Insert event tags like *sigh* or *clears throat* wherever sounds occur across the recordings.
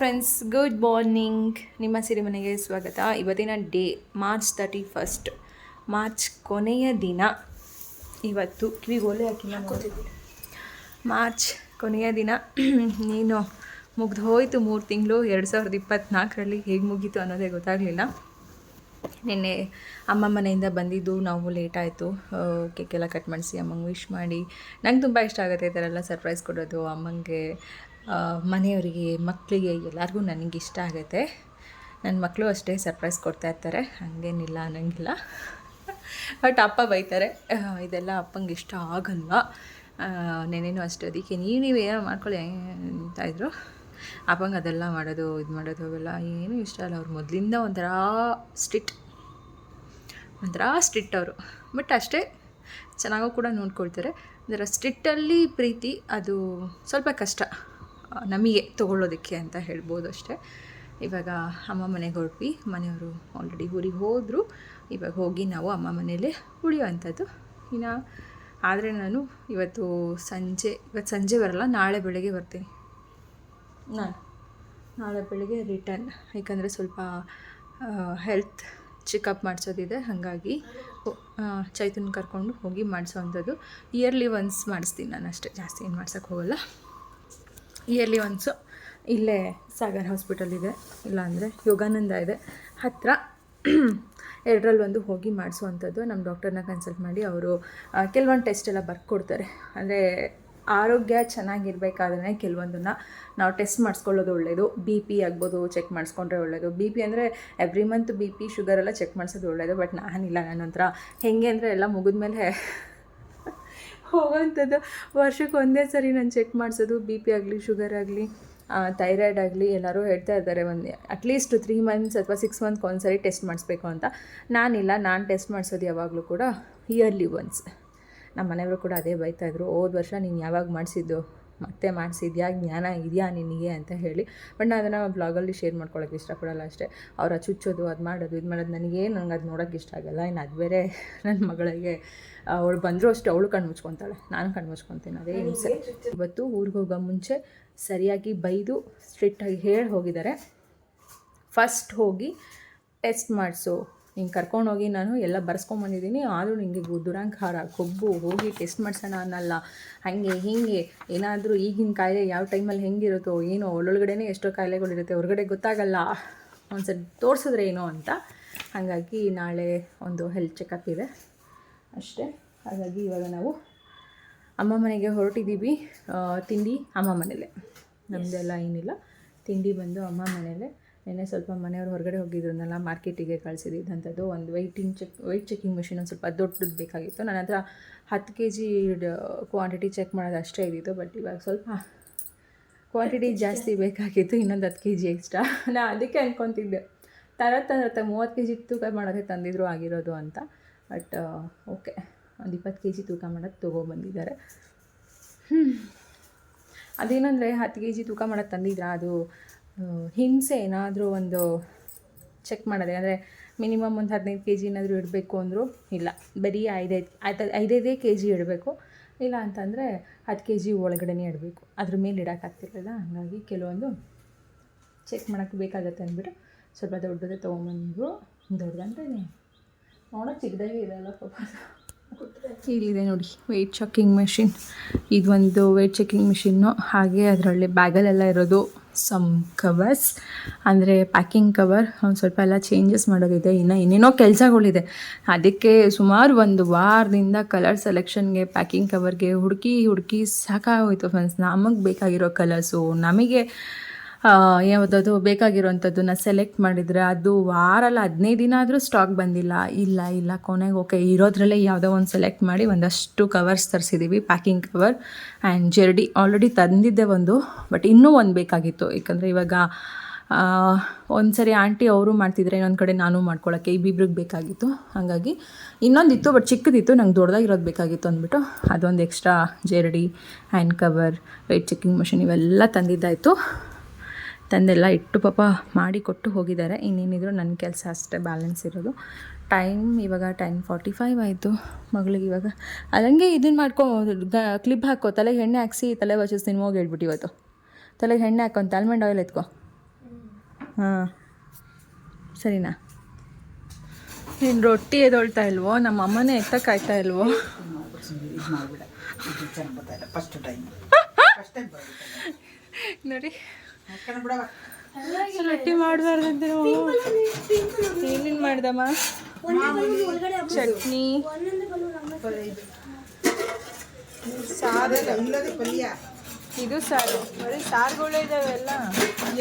Friends good morning ನಿಮ್ಮ ಸಿರಿಮನೆಗೆ ಸ್ವಾಗತ. ಇವತ್ತಿನ day March thirty first March ಕೊನೆಯ ದಿನ. ಇವತ್ತು ಕಿವಿಗೋಲೆ ಹಾಕಿ ಹಾಕಿಲ್ಲ ಮಾರ್ಚ್ ಕೊನೆಯ ದಿನ. *clears throat* ನೀನು ಮುಗ್ದು ಹೋಯಿತು ಮೂರು ತಿಂಗಳು, ಎರಡು ಸಾವಿರದ ಇಪ್ಪತ್ತ್ನಾಲ್ಕರಲ್ಲಿ ಹೇಗೆ ಮುಗೀತು ಅನ್ನೋದೇ ಗೊತ್ತಾಗಲಿಲ್ಲ. ನಿನ್ನೆ ಅಮ್ಮ ಮನೆಯಿಂದ ಬಂದಿದ್ದು, ನಾವು ಲೇಟ್ ಆಯಿತು. ಕೇಕ್ ಎಲ್ಲ ಕಟ್ ಮಾಡಿಸಿ, ಅಮ್ಮಂಗೆ ವಿಶ್ ಮಾಡಿ. ನಂಗೆ ತುಂಬ ಇಷ್ಟ ಆಗುತ್ತೆ ಈ ಥರ ಎಲ್ಲ ಸರ್ಪ್ರೈಸ್ ಕೊಡೋದು. ಅಮ್ಮಂಗೆ ಮನೆಯವರಿಗೆ, ಮಕ್ಕಳಿಗೆ ಎಲ್ಲರಿಗೂ ನನಗೆ ಇಷ್ಟ ಆಗುತ್ತೆ. ನನ್ನ ಮಕ್ಕಳು ಅಷ್ಟೇ ಸರ್ಪ್ರೈಸ್ ಕೊಡ್ತಾ ಇರ್ತಾರೆ. ಹಂಗೇನಿಲ್ಲ, ಅನ್ನಂಗಿಲ್ಲ. ಬಟ್ ಅಪ್ಪ ಬೈತಾರೆ ಇದೆಲ್ಲ ಅಪ್ಪಂಗೆ ಇಷ್ಟ ಆಗಲ್ಲ ನೆನೇನು ಅಷ್ಟೇ, ಅದಕ್ಕೆ ನೀವು ಏನೋ ಮಾಡ್ಕೊಳ್ಳಿ, ಅಂತ ಇದ್ರು. ಅಪ್ಪಂಗೆ ಅದೆಲ್ಲ ಮಾಡೋದು, ಇದು ಮಾಡೋದು, ಅವೆಲ್ಲ ಏನು ಇಷ್ಟ ಅಲ್ಲ ಅವ್ರು ಮೊದಲಿಂದ ಒಂಥರ ಸ್ಟ್ರಿಟ್ ಒಂಥರ ಸ್ಟ್ರಿಕ್ಟ್ ಅವರು. ಬಟ್ ಅಷ್ಟೇ, ಚೆನ್ನಾಗೂ ಕೂಡ ನೋಡ್ಕೊಳ್ತಾರೆ. ಅದರ ಸ್ಟ್ರಿಟ್ಟಲ್ಲಿ ಪ್ರೀತಿ, ಅದು ಸ್ವಲ್ಪ ಕಷ್ಟ. ನಮಗೆ ತೊಗೊಳ್ಳೋದಕ್ಕೆ ಅಂತ ಹೇಳ್ಬೋದು ಅಷ್ಟೇ. ಇವಾಗ ಅಮ್ಮ ಮನೆಗೆ ಹೊರಟ್ವಿ. ಮನೆಯವರು ಆಲ್ರೆಡಿ ಊರಿಗೆ ಹೋದರು. ಇವಾಗ ಹೋಗಿ ನಾವು ಅಮ್ಮ ಮನೇಲೆ ಉಳಿಯುವಂಥದ್ದು. ಇನ್ನು ಆದರೆ ನಾನು ಇವತ್ತು ಸಂಜೆ ಇವತ್ತು ಸಂಜೆ ಬರಲ್ಲ, ನಾಳೆ ಬೆಳಗ್ಗೆ ಬರ್ತೀನಿ. ನಾನು ನಾಳೆ ಬೆಳಗ್ಗೆ ರಿಟರ್ನ್ ಯಾಕಂದರೆ ಸ್ವಲ್ಪ ಹೆಲ್ತ್ ಚೆಕಪ್ ಮಾಡಿಸೋದಿದೆ. ಹಾಗಾಗಿ ಚೈತನ್ ಕರ್ಕೊಂಡು ಹೋಗಿ ಮಾಡಿಸೋವಂಥದ್ದು. ಇಯರ್ಲಿ ಒನ್ಸ್ ಮಾಡಿಸ್ತೀನಿ ನಾನು ಅಷ್ಟೇ. ಜಾಸ್ತಿ ಏನು ಮಾಡ್ಸೋಕ್ಕೆ ಹೋಗಲ್ಲ. ಇಯರ್ಲಿ ಒನ್ಸು ಇಲ್ಲೇ ಸಾಗರ್ ಹಾಸ್ಪಿಟಲ್ ಇದೆ. ಇಲ್ಲಾಂದರೆ ಯೋಗಾನಂದ ಇದೆ. ಹತ್ತಿರ ಎರಡರಲ್ಲಿ ಒಂದು ಹೋಗಿ ಮಾಡಿಸುವಂಥದ್ದು ನಮ್ಮ ಡಾಕ್ಟರ್ನ ಕನ್ಸಲ್ಟ್ ಮಾಡಿ ಅವರು ಕೆಲವೊಂದು ಟೆಸ್ಟ್ ಎಲ್ಲ ಬರ್ಕೊಡ್ತಾರೆ. ಅಂದರೆ ಆರೋಗ್ಯ ಚೆನ್ನಾಗಿರ್ಬೇಕಾದ್ರೆ ಕೆಲವೊಂದನ್ನು ನಾವು ಟೆಸ್ಟ್ ಮಾಡಿಸ್ಕೊಳ್ಳೋದು ಒಳ್ಳೆಯದು ಬಿ ಪಿ ಆಗ್ಬೋದು, ಚೆಕ್ ಮಾಡಿಸ್ಕೊಂಡ್ರೆ ಒಳ್ಳೆಯದು ಬಿ ಪಿ ಅಂದರೆ every month B P sugar ಎಲ್ಲ ಚೆಕ್ ಮಾಡಿಸೋದು ಒಳ್ಳೆಯದು ಬಟ್ ನಾನಿಲ್ಲ ನನ್ನ ಹತ್ರ ಹೆಂಗೆ ಅಂದರೆ ಎಲ್ಲ ಮುಗಿದ್ಮೇಲೆ ಹೋಗೋವಂಥದ್ದು. ವರ್ಷಕ್ಕೆ ಒಂದೇ ಸರಿ ನಾನು ಚೆಕ್ ಮಾಡಿಸೋದು, ಬಿ ಪಿ ಆಗಲಿ, ಶುಗರ್ ಆಗಲಿ ಥೈರಾಯ್ಡ್ ಆಗಲಿ, ಎಲ್ಲರೂ ಹೇಳ್ತಾ ಇದ್ದಾರೆ. ಒಂದು ಅಟ್ಲೀಸ್ಟ್ ತ್ರೀ ಮಂತ್ಸ್ ಅಥವಾ ಸಿಕ್ಸ್ ಮಂತ್ಗೆ ಒಂದು ಸರಿ ಟೆಸ್ಟ್ ಮಾಡಿಸ್ಬೇಕು ಅಂತ. ನಾನಿಲ್ಲ, ನಾನು ಟೆಸ್ಟ್ ಮಾಡಿಸೋದು ಯಾವಾಗಲೂ ಕೂಡ ಇಯರ್ಲಿ ಒನ್ಸ್ ನಮ್ಮ ಮನೆಯವರು ಕೂಡ ಅದೇ ಬೈತಾಯಿದ್ರು ಹೋದ ವರ್ಷ ನೀನು ಯಾವಾಗ ಮಾಡಿಸಿದ್ದು? ಮತ್ತೆ ಮಾಡಿಸಿದ್ಯಾ? ಜ್ಞಾನ ಇದೆಯಾ ನಿನಗೆ ಅಂತ ಹೇಳಿ. ಬಟ್ ನಾನು ಅದನ್ನು ಬ್ಲಾಗಲ್ಲಿ ಶೇರ್ ಮಾಡ್ಕೊಳ್ಳೋಕೆ ಇಷ್ಟಪಡಲ್ಲ ಅಷ್ಟೇ. ಅವ್ರು ಚುಚ್ಚೋದು ಅದು ಮಾಡೋದು ಇದು ಮಾಡೋದು ನನಗೆ ನಂಗೆ ಅದು ನೋಡೋಕ್ಕೆ ಇಷ್ಟ ಆಗಲ್ಲ. ಇನ್ನು ಅದು ಬೇರೆ *laughs* ನನ್ನ ಮಗಳಿಗೆ ಅವಳು ಬಂದರೂ ಅಷ್ಟೇ ಅವಳು ಕಣ್ಣು ಮುಚ್ಕೊತಾಳೆ. ನಾನು ಕಣ್ಣು ಮುಚ್ಕೊತೀನಿ ಅದೇ ಹಿಂಸೆ. ಇವತ್ತು ಊರಿಗೆ ಹೋಗೋ ಮುಂಚೆ ಸರಿಯಾಗಿ ಬೈದು ಸ್ಟ್ರಿಕ್ಟಾಗಿ ಹೇಳಿ ಹೋಗಿದ್ದಾರೆ. ಫಸ್ಟ್ ಹೋಗಿ ಟೆಸ್ಟ್ ಮಾಡಿಸು. ಹಿಂಗೆ ಕರ್ಕೊಂಡೋಗಿ ನಾನು ಎಲ್ಲ ಬರ್ಸ್ಕೊಂಬಂದಿದ್ದೀನಿ ಆದರೂ ನಿಮಗೆ ದುರಂಕಾರ, ಕೊಬ್ಬು, ಹೋಗಿ ಟೆಸ್ಟ್ ಮಾಡಿಸೋಣ ಅನ್ನಲ್ಲ. ಹಾಗೆ, ಹೀಗೆ, ಏನಾದರೂ ಈಗಿನ ಕಾಯಿಲೆ ಯಾವ ಟೈಮಲ್ಲಿ ಹೆಂಗಿರುತ್ತೋ ಏನೋ ಒಳೊಳಗಡೆನೇ ಎಷ್ಟೋ ಕಾಯಿಲೆಗಳಿರುತ್ತೆ, ಹೊರಗಡೆ ಗೊತ್ತಾಗಲ್ಲ. ಒಂದ್ಸರಿ ತೋರಿಸಿದ್ರೆ ಏನೋ ಅಂತ. ಹಾಗಾಗಿ ನಾಳೆ ಒಂದು ಹೆಲ್ತ್ ಚೆಕಪ್ ಇದೆ. ಅಷ್ಟೇ. ಹಾಗಾಗಿ ಇವಾಗ ನಾವು ಅಮ್ಮ ಮನೆಗೆ ಹೊರಟಿದ್ದೀವಿ. ತಿಂಡಿ ಅಮ್ಮ ಮನೇಲೆ ನಮ್ಮದೆಲ್ಲ ಏನಿಲ್ಲ. ತಿಂಡಿ ಬಂದು ಅಮ್ಮ ಮನೇಲೆ ನೆನ್ನೆ ಸ್ವಲ್ಪ ಮನೆಯವ್ರು ಹೊರಗಡೆ ಹೋಗಿದ್ರನ್ನೆಲ್ಲ ಮಾರ್ಕೆಟಿಗೆ ಕಳಿಸಿದ್ದಂಥದ್ದು ಒಂದು weighting check weight checking machine ಒಂದು ಸ್ವಲ್ಪ ದೊಡ್ಡದು ಬೇಕಾಗಿತ್ತು. ನನ್ನ ಹತ್ರ ಹತ್ತು ಕೆ ಜಿ ಕ್ವಾಂಟಿಟಿ ಚೆಕ್ ಮಾಡೋದು ಅಷ್ಟೇ ಇದ್ದಿತ್ತು ಬಟ್ ಇವಾಗ ಸ್ವಲ್ಪ ಕ್ವಾಂಟಿಟಿ ಜಾಸ್ತಿ ಬೇಕಾಗಿತ್ತು ಇನ್ನೊಂದು ಹತ್ತು ಕೆ ಜಿ ಎಕ್ಸ್ಟ್ರಾ ನಾ ಅದಕ್ಕೆ ಅಂದ್ಕೊತಿದ್ದೆ ತರ ತರ ಮೂವತ್ತು ಕೆ ಜಿ ತೂಕ ಮಾಡೋಕ್ಕೆ ತಂದಿದ್ರು ಆಗಿರೋದು ಅಂತ. ಬಟ್ ಓಕೆ ಒಂದು ಇಪ್ಪತ್ತು ಕೆ ಜಿ ತೂಕ ಮಾಡೋದು ತೊಗೊಬಂದಿದ್ದಾರೆ ಅದೇನಂದರೆ ಹತ್ತು ಕೆ ಜಿ ತೂಕ ಮಾಡೋದು ತಂದಿದ್ರಾ ಅದು ಹಿಂಸೆ ಏನಾದರೂ ಒಂದು ಚೆಕ್ ಮಾಡೋದೇ ಅಂದರೆ ಮಿನಿಮಮ್ ಒಂದು ಹದಿನೈದು ಕೆ ಜಿ ಏನಾದರೂ ಇಡಬೇಕು ಅಂದರೂ ಇಲ್ಲ. ಬರೀ ಐದೈದು ಆಯ್ತು ಐದೈದೇ ಕೆ ಜಿ ಇಡಬೇಕು. ಇಲ್ಲ ಅಂತಂದರೆ ಹತ್ತು ಕೆ ಜಿ ಒಳಗಡೆನೇ ಇಡಬೇಕು. ಅದ್ರ ಮೇಲೆ ಇಡೋಕ್ಕಾಗ್ತಿರಲಿಲ್ಲ ಹಾಗಾಗಿ ಕೆಲವೊಂದು ಚೆಕ್ ಮಾಡೋಕ್ಕೆ ಬೇಕಾಗತ್ತೆ ಅಂದ್ಬಿಟ್ಟು ಸ್ವಲ್ಪ ದೊಡ್ಡದೇ ತೊಗೊಂಬಂದ್ರು. ದೊಡ್ಡದಂದ್ರೆ ನೋಡೋಕೆ ಚಿಕ್ಕದಾಗೆ ಇರಲ್ಲ ಪಾಪ. ಇಲ್ಲಿದೆ ನೋಡಿ ವೆಯ್ಟ್ ಚೆಕಿಂಗ್ ಮೆಷಿನ್ ಇದೊಂದು ವೆಯ್ಟ್ ಚೆಕ್ಕಿಂಗ್ ಮೆಷಿನ್ನು ಹಾಗೆ ಅದರಲ್ಲಿ ಬ್ಯಾಗಲ್ಲೆಲ್ಲ ಇರೋದು. ಸಮ್ ಕವರ್ಸ್ ಅಂದರೆ ಪ್ಯಾಕಿಂಗ್ ಕವರ್ ಒಂದು ಸ್ವಲ್ಪ ಎಲ್ಲ ಚೇಂಜಸ್ ಮಾಡೋದಿದೆ. ಇನ್ನು ಇನ್ನೇನೋ ಕೆಲಸಗಳಿದೆ. ಅದಕ್ಕೆ ಸುಮಾರು ಒಂದು ವಾರದಿಂದ ಕಲರ್ ಸೆಲೆಕ್ಷನ್ಗೆ ಪ್ಯಾಕಿಂಗ್ ಕವರ್ಗೆ ಹುಡುಕಿ ಹುಡುಕಿ ಸಾಕಾಗೋಯ್ತು ಫ್ರೆಂಡ್ಸ್ ನಮಗೆ ಬೇಕಾಗಿರೋ ಕಲರ್ಸು ನಮಗೆ ಯಾವುದದು ಬೇಕಾಗಿರೋವಂಥದ್ದನ್ನ ಸೆಲೆಕ್ಟ್ ಮಾಡಿದರೆ ಅದು ವಾರಲ್ಲ, ಹದಿನೈದು ದಿನ ಆದರೂ ಸ್ಟಾಕ್ ಬಂದಿಲ್ಲ. ಇಲ್ಲ ಇಲ್ಲ ಕೊನೆಗೆ ಓಕೆ ಇರೋದ್ರಲ್ಲೇ ಯಾವುದೋ ಒಂದು ಸೆಲೆಕ್ಟ್ ಮಾಡಿ ಒಂದಷ್ಟು ಕವರ್ಸ್ ತರಿಸಿದ್ದೀವಿ ಪ್ಯಾಕಿಂಗ್ ಕವರ್ ಆ್ಯಂಡ್ ಜರ್ಡಿ ಆಲ್ರೆಡಿ ತಂದಿದ್ದೆ ಒಂದು ಬಟ್ ಇನ್ನೂ ಒಂದು ಬೇಕಾಗಿತ್ತು. ಯಾಕಂದರೆ ಇವಾಗ ಒಂದು ಸರಿ ಆಂಟಿ ಅವರು ಮಾಡ್ತಿದ್ರೆ ಇನ್ನೊಂದು ಕಡೆ ನಾನು ಮಾಡ್ಕೊಳ್ಳೋಕ್ಕೆ ಇಬ್ಬಿಬ್ರಿಗೆ ಬೇಕಾಗಿತ್ತು. ಹಾಗಾಗಿ ಇನ್ನೊಂದಿತ್ತು ಬಟ್ ಚಿಕ್ಕದಿತ್ತು, ನಂಗೆ ದೊಡ್ಡದಾಗಿರೋದು ಬೇಕಾಗಿತ್ತು ಅಂದ್ಬಿಟ್ಟು ಅದೊಂದು extra ಜೆರಡಿ hand cover weight checking machine ಇವೆಲ್ಲ ತಂದಿದ್ದಾಯಿತು. ತಂದೆಲ್ಲ ಇಟ್ಟು ಪಾಪ ಮಾಡಿ ಕೊಟ್ಟು ಹೋಗಿದ್ದಾರೆ. ಇನ್ನೇನಿದ್ರು ನನ್ನ ಕೆಲಸ ಅಷ್ಟೇ ಬ್ಯಾಲೆನ್ಸ್ ಇರೋದು. ಟೈಮ್ ಇವಾಗ ಟೆನ್ ಫಾರ್ಟಿ ಫೈವ್ ಆಯಿತು ಮಗಳಿಗೆ ಇವಾಗ. ಅದಂಗೆ ಇದನ್ನು ಮಾಡ್ಕೊ ಗ ಕ್ಲಿಪ್ ಹಾಕೋ ತಲೆಗೆ ಎಣ್ಣೆ ಹಾಕ್ಸಿ ತಲೆ ಬಚ್ಚಿಸ್ತೀನಿ ಹೋಗಿ ಹೇಳ್ಬಿಟ್ಟು ಇವತ್ತು. ತಲೆಗೆ ಎಣ್ಣೆ ಹಾಕೊ ಆಲ್ಮಂಡ್ ಆಯಿಲ್ ಎತ್ಕೊ. ಹಾಂ. ಸರಿನಾ? ನೀನು ರೊಟ್ಟಿ ಎದೊಳ್ತಾ ಇಲ್ವೋ? ನಮ್ಮ ಅಮ್ಮನೇ ಎತ್ತಕ್ಕಾಯ್ತಾ ಇಲ್ವೋ? *laughs* *laughs* ನೋಡಿ. ರೊಟ್ಟಿ ಮಾಡಬಾರ್ದಂತೆ ಏನೇನು ಮಾಡ್ದಮ್ಮ? ಚಟ್ನಿ. ಸಾರು. ಇದು ಸಾರು. ಬರೀ ಸಾರುಗಳೇ ಇದಾವೆ ಎಲ್ಲ.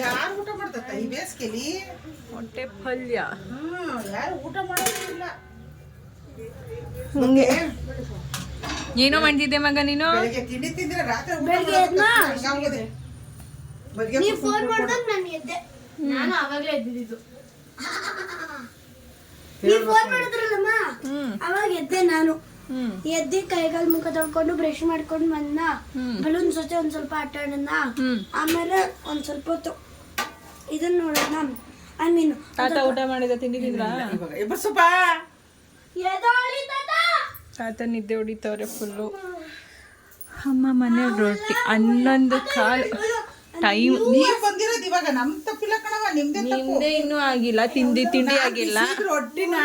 ಯಾರು ಊಟ ಮಾಡ್ತತ್ತ ಈ ಬೇಸಿಗೆಲಿ ಮೊಟ್ಟೆ ಪಲ್ಯ. ಯಾರು ಊಟ ಮಾಡೋದಿಲ್ಲ ಹಂಗೆ ಏನೋ ಮಾಡ್ತಿದ್ದೆ ಮಗ ನೀನು? ತಿಂಡಿ ತಿಂದ್ರೆ? ರಾತ್ರಿ ಫೋನ್ ಮಾಡಿದಾಗ ನಾನು *laughs* ಎದ್ದೆ. ನಾನು ಅವಾಗಲೇ ಎದ್ದಿದ್ದು. ನೀವು ಫೋನ್ ಮಾಡಿದ್ರಲ್ಲಮ್ಮ? ಅವಾಗ ಎದ್ದೆ ನಾನು. ಎದ್ದೆ ಕೈಕಾಲು ಮುಖ ತೊಳ್ಕೊಂಡು ಬ್ರಷ್ ಮಾಡ್ಕೊಂಡು ಬಂದ ಬಲೂನ್ ಜೊತೆ ಒಂದ್ ಸ್ವಲ್ಪ ಆಟ ಆಡೋಣ ಆಮೇಲೆ ಒಂದ್ ಸ್ವಲ್ಪ ಹೊತ್ತು ಇದನ್ನ ನೋಡೋಣ ಐ ಮೀನ್ ತಾತ ಊಟ ಮಾಡಿದ ತಿಂಡಿ ತಿಂದ್ರಾ ತಾತ. ನಿದ್ದೆ ಹೊಡಿತವ್ರೆ ಫುಲ್ಲು ಅಮ್ಮ ಮನೆ ರೊಟ್ಟಿ ಹನ್ನೊಂದು ಕಾಲು ಟೈಮ್ ನೀವ್ ಬಂದಿರೋದು ಇವಾಗ ನಮ್ ತಪ್ಪಿಲ್ಲ ಕಣವ ನಿಮ್ದೇ ತಪ್ಪು. ನಿಮ್ದೇ ಇನ್ನೂ ಆಗಿಲ್ಲ ತಿಂಡಿ ತಿಂಡಿ ಆಗಿಲ್ಲ. ಬಿಸಿ ರೊಟ್ಟಿನ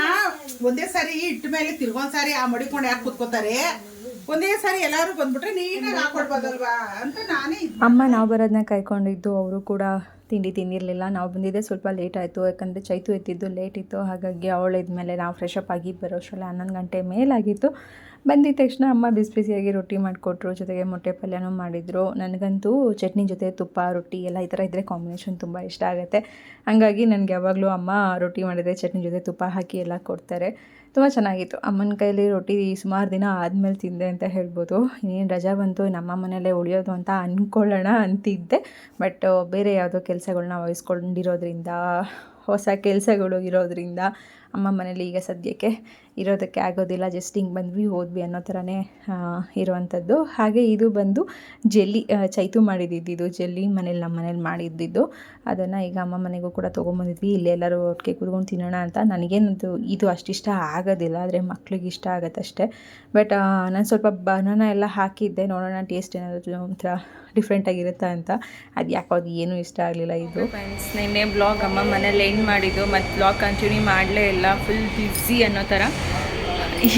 ಒಂದೇ ಸಾರಿ ಇಟ್ಟ ಮೇಲೆ ತಿರ್ಗೊಂದ್ ಸಾರಿ ಆ ಮಡಿಕೊಂಡು ಯಾಕೆ ಕುತ್ಕೋತಾರೆ. ಒಂದೇ ಸಾರಿ ಎಲ್ಲರೂ ಬಂದ್ಬಿಟ್ರೆ ನೀಟಾಗಿ ಹಾಕೊಡ್ಬೋದಲ್ವಾ ಅಂತ ನಾನೇ ಅಮ್ಮ ನಾವು ಬರೋದನ್ನ ಕಾಯ್ಕೊಂಡಿದ್ದು ಅವರು ಕೂಡ ತಿಂಡಿ ತಿಂದಿರಲಿಲ್ಲ. ನಾವು ಬಂದಿದ್ದೆ ಸ್ವಲ್ಪ ಲೇಟ್ ಆಯಿತು ಯಾಕಂದರೆ ಚೈತು ಎತ್ತಿದ್ದು ಲೇಟ್ ಇತ್ತು. ಹಾಗಾಗಿ ಅವಳು ಇದ್ಮೇಲೆ ನಾವು ಫ್ರೆಶ್ ಅಪ್ ಆಗಿ ಬರೋಷ್ಟರಲ್ಲಿ ಹನ್ನೊಂದು ಗಂಟೆ ಮೇಲಾಗಿತ್ತು. ಬಂದಿದ ತಕ್ಷಣ ಅಮ್ಮ ಬಿಸಿ ಬಿಸಿಯಾಗಿ ರೊಟ್ಟಿ ಮಾಡಿಕೊಟ್ರು, ಜೊತೆಗೆ ಮೊಟ್ಟೆ ಪಲ್ಯನೂ ಮಾಡಿದರು. ನನಗಂತೂ ಚಟ್ನಿ ಜೊತೆ ತುಪ್ಪ, ರೊಟ್ಟಿ ಎಲ್ಲ ಈ ಥರ ಇದ್ದರೆ ಕಾಂಬಿನೇಷನ್ ತುಂಬ ಇಷ್ಟ ಆಗುತ್ತೆ. ಹಂಗಾಗಿ ನನಗೆ ಯಾವಾಗಲೂ ಅಮ್ಮ ರೊಟ್ಟಿ ಮಾಡಿದರೆ ಚಟ್ನಿ ಜೊತೆ ತುಪ್ಪ ಹಾಕಿ ಎಲ್ಲ ಕೊಡ್ತಾರೆ. ತುಂಬ ಚೆನ್ನಾಗಿತ್ತು. ಅಮ್ಮನ ಕೈಯಲ್ಲಿ ರೊಟ್ಟಿ ಸುಮಾರು ದಿನ ಆದಮೇಲೆ ತಿಂದೆ ಅಂತ ಹೇಳ್ಬೋದು. ಇನ್ನೇನು ರಜಾ ಬಂತು, ನಮ್ಮ ಮನೆಯಲ್ಲೇ ಉಳಿಯೋದು ಅಂತ ಅಂದ್ಕೊಳ್ಳೋಣ ಅಂತಿದ್ದೆ. ಬಟ್ ಬೇರೆ ಯಾವುದೋ ಕೆಲಸಗಳನ್ನ ವಹಿಸ್ಕೊಂಡಿರೋದ್ರಿಂದ, ಹೊಸ ಕೆಲಸಗಳು ಇರೋದ್ರಿಂದ ಅಮ್ಮ ಮನೇಲಿ ಈಗ ಸದ್ಯಕ್ಕೆ ಇರೋದಕ್ಕೆ ಆಗೋದಿಲ್ಲ ಜಸ್ಟ್ ಹಿಂಗೆ ಬಂದ್ವಿ, ಹೋದ್ವಿ ಅನ್ನೋ ಥರನೇ ಇರುವಂಥದ್ದು. ಹಾಗೆ ಇದು ಬಂದು ಜೆಲ್ಲಿ ಚೈತು ಮಾಡಿದ್ದಿದ್ದು ಜೆಲ್ಲಿ ಮನೇಲಿ ನಮ್ಮ ಮನೇಲಿ ಮಾಡಿದ್ದಿದ್ದು. ಅದನ್ನು ಈಗ ಅಮ್ಮ ಮನೆಗೂ ಕೂಡ ತೊಗೊಂಬಂದಿದ್ವಿ. ಇಲ್ಲಿ ಎಲ್ಲರೂ ಒಟ್ಟಿಗೆ ಕೂತ್ಕೊಂಡು ತಿನ್ನೋಣ ಅಂತ. ನನಗೇನದು ಇದು ಅಷ್ಟಿಷ್ಟ ಆಗೋದಿಲ್ಲ, ಆದರೆ ಮಕ್ಳಿಗೆ ಇಷ್ಟ ಆಗುತ್ತಷ್ಟೇ ಬಟ್ ನಾನು ಸ್ವಲ್ಪ ಬನಾನ ಎಲ್ಲ ಹಾಕಿದ್ದೆ. ನೋಡೋಣ ಟೇಸ್ಟ್ ಏನಾದರೂ ಒಂಥರ ಡಿಫ್ರೆಂಟಾಗಿರುತ್ತಾ ಅಂತ. ಅದು ಯಾಕೋ ಅದು ಏನೂ ಇಷ್ಟ ಆಗಲಿಲ್ಲ ಇದು. ಫ್ರೆಂಡ್ಸ್ ನಿನ್ನೆ ಬ್ಲಾಗ್ ಅಮ್ಮ ಮನೇಲಿ ಎಂಡ್ ಮಾಡಿದ್ದು. ಮತ್ತು ಬ್ಲಾಗ್ ಕಂಟಿನ್ಯೂ ಮಾಡಲೇ ಇಲ್ಲ. ಫುಲ್ ಬ್ಯುಸಿ ಅನ್ನೋ ಥರ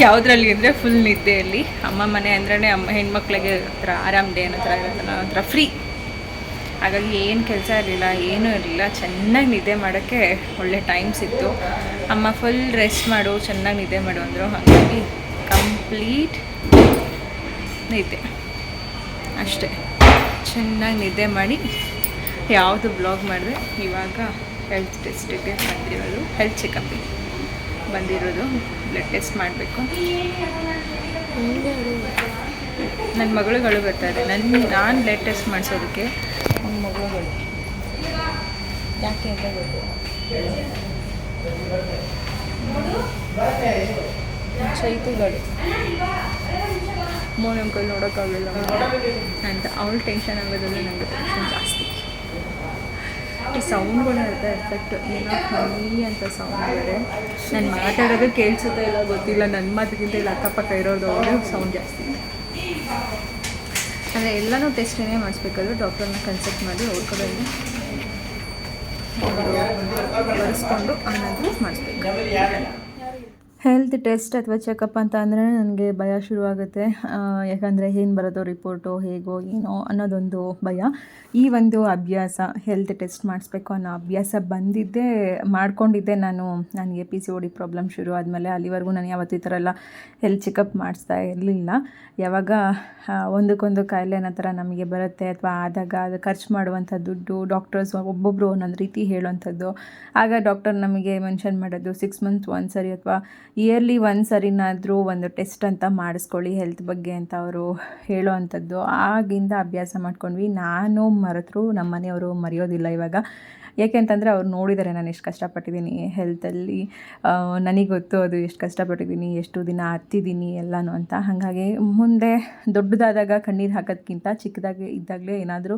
ಯಾವುದ್ರಲ್ಲಿ ಅಂದರೆ ಫುಲ್ ನಿದ್ದೆಯಲ್ಲಿ. ಅಮ್ಮ ಮನೆ ಅಂದ್ರೆ ಅಮ್ಮ ಹೆಣ್ಮಕ್ಳಿಗೆ ಒಂಥರ ಆರಾಮ್ ಡೇ ಅನ್ನೋ ಥರ ಇರುತ್ತಲ್ಲ ಒಂಥರ ಫ್ರೀ ಹಾಗಾಗಿ ಏನು ಕೆಲಸ ಇರಲಿಲ್ಲ, ಏನೂ ಇರಲಿಲ್ಲ. ಚೆನ್ನಾಗಿ ನಿದ್ದೆ ಮಾಡೋಕ್ಕೆ ಒಳ್ಳೆ ಟೈಮ್ ಸಿಕ್ತು. ಅಮ್ಮ ಫುಲ್ ರೆಸ್ಟ್ ಮಾಡು, ಚೆನ್ನಾಗಿ ನಿದ್ದೆ ಮಾಡು ಅಂದರು. ಹಾಗಾಗಿ ಕಂಪ್ಲೀಟ್ ನಿದ್ದೆ. ಅಷ್ಟೇ. ಚೆನ್ನಾಗಿ ನಿದ್ದೆ ಮಾಡಿ ಯಾವುದು ಬ್ಲಾಗ್ ಮಾಡಿದೆ, ಇವಾಗ ಹೆಲ್ತ್ ಟೆಸ್ಟಿಗೆ ಬಂದಿರೋದು ಹೆಲ್ತ್ ಚೆಕಪ್ಪಿಗೆ ಬಂದಿರೋದು. ಬ್ಲಡ್ ಟೆಸ್ಟ್ ಮಾಡಬೇಕು. ನನ್ನ ಮಗಳುಗಳು ಬರ್ತಾರೆ ನನ್ನ ನಾನು ಬ್ಲಡ್ ಟೆಸ್ಟ್ ಮಾಡಿಸೋದಕ್ಕೆ. ನನ್ನ ಮಗಳುಗಳು. ಯಾಕೆ ಅಂತ ಗೊತ್ತು? ಚೈತುಗಳು. ಮೋನ್ ಅಂಕಲ್ ನೋಡೋಕ್ಕಾಗಲಿಲ್ಲ ಅಂತ ಅವಳು ಟೆನ್ಷನ್ ಆಗೋದ್ರಲ್ಲಿ ನನಗೆ ಟೆನ್ಷನ್ ಜಾಸ್ತಿ. ಈ ಸೌಂಡ್ಗಳು ಇರುತ್ತೆ ಎಫೆಕ್ಟ್ ಏನೋ ಹನಿ ಅಂತ ಸೌಂಡ್ ಇದೆ ನಾನು ಮಾತಾಡೋದು ಕೇಳಿಸುತ್ತೆ ಇಲ್ಲ, ಗೊತ್ತಿಲ್ಲ. ನನ್ನ ಮಾತಿಗಿಂತ ಇಲ್ಲ ಅಕ್ಕಪಕ್ಕ ಇರೋದು ಸೌಂಡ್ ಜಾಸ್ತಿ. ಇದೆ ಅಂದರೆ ಎಲ್ಲನೂ ಟೆಸ್ಟ್ ಏನೇ ಮಾಡಿಸ್ಬೇಕಾದ್ರೂ ಡಾಕ್ಟರ್ನ ಕನ್ಸಲ್ಟ್ ಮಾಡಿ ಅವ್ರ ಕಡೆಯಿಂದ ಬರೆಸ್ಕೊಂಡು ಆನಂತರ ಮಾಡಿಸ್ಬೇಕು. ಹೆಲ್ತ್ ಟೆಸ್ಟ್ ಅಥವಾ ಚೆಕಪ್ ಅಂತ ಅಂದರೆ ನನಗೆ ಭಯ ಶುರುವಾಗುತ್ತೆ. ಯಾಕಂದರೆ ಏನು ಬರೋದು, ರಿಪೋರ್ಟು ಹೇಗೋ ಏನೋ ಅನ್ನೋದೊಂದು ಭಯ. ಈ ಒಂದು ಅಭ್ಯಾಸ, ಹೆಲ್ತ್ ಟೆಸ್ಟ್ ಮಾಡಿಸ್ಬೇಕು ಅನ್ನೋ ಅಭ್ಯಾಸ ಬಂದಿದ್ದೇ, ಮಾಡ್ಕೊಂಡಿದ್ದೆ ನಾನು, ನನಗೆ P C O D problem ಶುರು ಆದಮೇಲೆ ಅಲ್ಲಿವರೆಗೂ ನಾನು ಯಾವತ್ತೂ ಈ ಥರ ಎಲ್ಲ ಹೆಲ್ತ್ ಚೆಕಪ್ ಮಾಡಿಸ್ತಾ ಇರಲಿಲ್ಲ. ಯಾವಾಗ ಒಂದಕ್ಕೊಂದು ಕಾಯಿಲೆ ಅನ್ನೋ ಥರ ನಮಗೆ ಬರುತ್ತೆ ಅಥವಾ ಆದಾಗ ಅದು ಖರ್ಚು ಮಾಡುವಂಥ ದುಡ್ಡು ಡಾಕ್ಟರ್ಸ್ ಒಬ್ಬೊಬ್ಬರು ಒಂದೊಂದು ರೀತಿ ಹೇಳುವಂಥದ್ದು ಆಗ ಡಾಕ್ಟರ್ ನಮಗೆ ಮೆನ್ಷನ್ ಮಾಡೋದು ಸಿಕ್ಸ್ ಮಂತ್ಸ್ ಒಂದು ಸರಿ ಅಥವಾ ಇಯರ್ಲಿ ಒಂದು ಸರಿನಾದರೂ ಒಂದು ಟೆಸ್ಟ್ ಅಂತ ಮಾಡಿಸ್ಕೊಳ್ಳಿ ಹೆಲ್ತ್ ಬಗ್ಗೆ ಅಂತ ಅವರು ಹೇಳೋ ಅಂಥದ್ದು ಆಗಿಂದ ಅಭ್ಯಾಸ ಮಾಡ್ಕೊಂಡ್ವಿ. ನಾನು ಮರೆತರು ನಮ್ಮ ಮನೆಯವರು ಮರೆಯೋದಿಲ್ಲ ಇವಾಗ. ಯಾಕೆಂತಂದರೆ ಅವ್ರು ನೋಡಿದ್ದಾರೆ ನಾನು ಎಷ್ಟು ಕಷ್ಟಪಟ್ಟಿದ್ದೀನಿ ಹೆಲ್ತಲ್ಲಿ ನನಗೆ ಗೊತ್ತು ಅದು ಎಷ್ಟು ಕಷ್ಟಪಟ್ಟಿದ್ದೀನಿ, ಎಷ್ಟು ದಿನ ಹತ್ತಿದ್ದೀನಿ ಎಲ್ಲನೂ ಅಂತ. ಹಾಗಾಗಿ ಮುಂದೆ ದೊಡ್ಡದಾದಾಗ ಕಣ್ಣೀರು ಹಾಕೋದ್ಕಿಂತ ಚಿಕ್ಕದಾಗಿ ಇದ್ದಾಗಲೇ ಏನಾದರೂ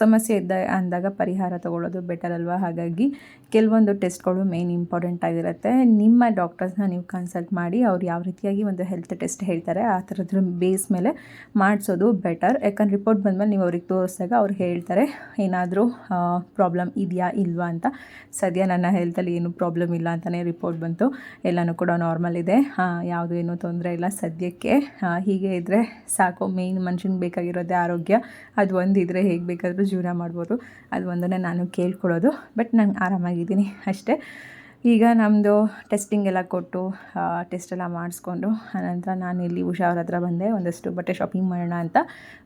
ಸಮಸ್ಯೆ ಇದ್ದ ಅಂದಾಗ ಪರಿಹಾರ ತಗೊಳ್ಳೋದು ಬೆಟರ್ ಅಲ್ವಾ? ಹಾಗಾಗಿ ಕೆಲವೊಂದು ಟೆಸ್ಟ್ಗಳು ಮೇನ್ ಇಂಪಾರ್ಟೆಂಟ್ ಆಗಿರುತ್ತೆ. ನಿಮ್ಮ ಡಾಕ್ಟರ್ಸ್ನ ನೀವು ಕನ್ಸಲ್ಟ್ ಮಾಡಿ ಅವ್ರು ಯಾವ ರೀತಿಯಾಗಿ ಒಂದು ಹೆಲ್ತ್ ಟೆಸ್ಟ್ ಹೇಳ್ತಾರೆ, ಆ ಥರದ್ರ ಬೇಸ್ ಮೇಲೆ ಮಾಡಿಸೋದು ಬೆಟರ್ ಯಾಕಂದ್ರೆ ರಿಪೋರ್ಟ್ ಬಂದಮೇಲೆ ನೀವು ಅವ್ರಿಗೆ ತೋರಿಸಿದಾಗ ಅವ್ರು ಹೇಳ್ತಾರೆ, ಏನಾದರೂ ಪ್ರಾಬ್ಲಮ್ ಇದೆಯಾ ಇಲ್ವಾ ಅಂತ. ಸದ್ಯ ನನ್ನ ಹೆಲ್ತಲ್ಲಿ ಏನೂ ಪ್ರಾಬ್ಲಮ್ ಇಲ್ಲ ಅಂತಲೇ ರಿಪೋರ್ಟ್ ಬಂತು. ಎಲ್ಲನೂ ಕೂಡ ನಾರ್ಮಲ್ ಇದೆ. ಯಾವುದು ಏನೂ ತೊಂದರೆ ಇಲ್ಲ. ಸದ್ಯಕ್ಕೆ ಹೀಗೆ ಇದ್ದರೆ ಸಾಕು. ಮೇಯ್ನ್ ಮನುಷ್ಯನಿಗೆ ಬೇಕಾಗಿರೋದೇ ಆರೋಗ್ಯ. ಅದು ಒಂದಿದ್ರೆ ಹೇಗೆ ಬೇಕಾದರೂ ಜೀವನ ಮಾಡ್ಬೋದು. ಅದು ಒಂದನ್ನೇ ನಾನು ಕೇಳ್ಕೊಳ್ಳೋದು. ಬಟ್ ನಾನು ಆರಾಮಾಗಿದ್ದೀನಿ ಅಷ್ಟೇ. ಈಗ ನಮ್ಮದು ಟೆಸ್ಟಿಂಗ್ ಎಲ್ಲ ಕೊಟ್ಟು ಟೆಸ್ಟ್ ಎಲ್ಲ ಮಾಡಿಸ್ಕೊಂಡು, ಆನಂತರ ನಾನು ಇಲ್ಲಿ ಉಷಾ ಅವ್ರ ಹತ್ರ ಬಂದೆ, ಒಂದಷ್ಟು ಬಟ್ಟೆ ಶಾಪಿಂಗ್ ಮಾಡೋಣ ಅಂತ.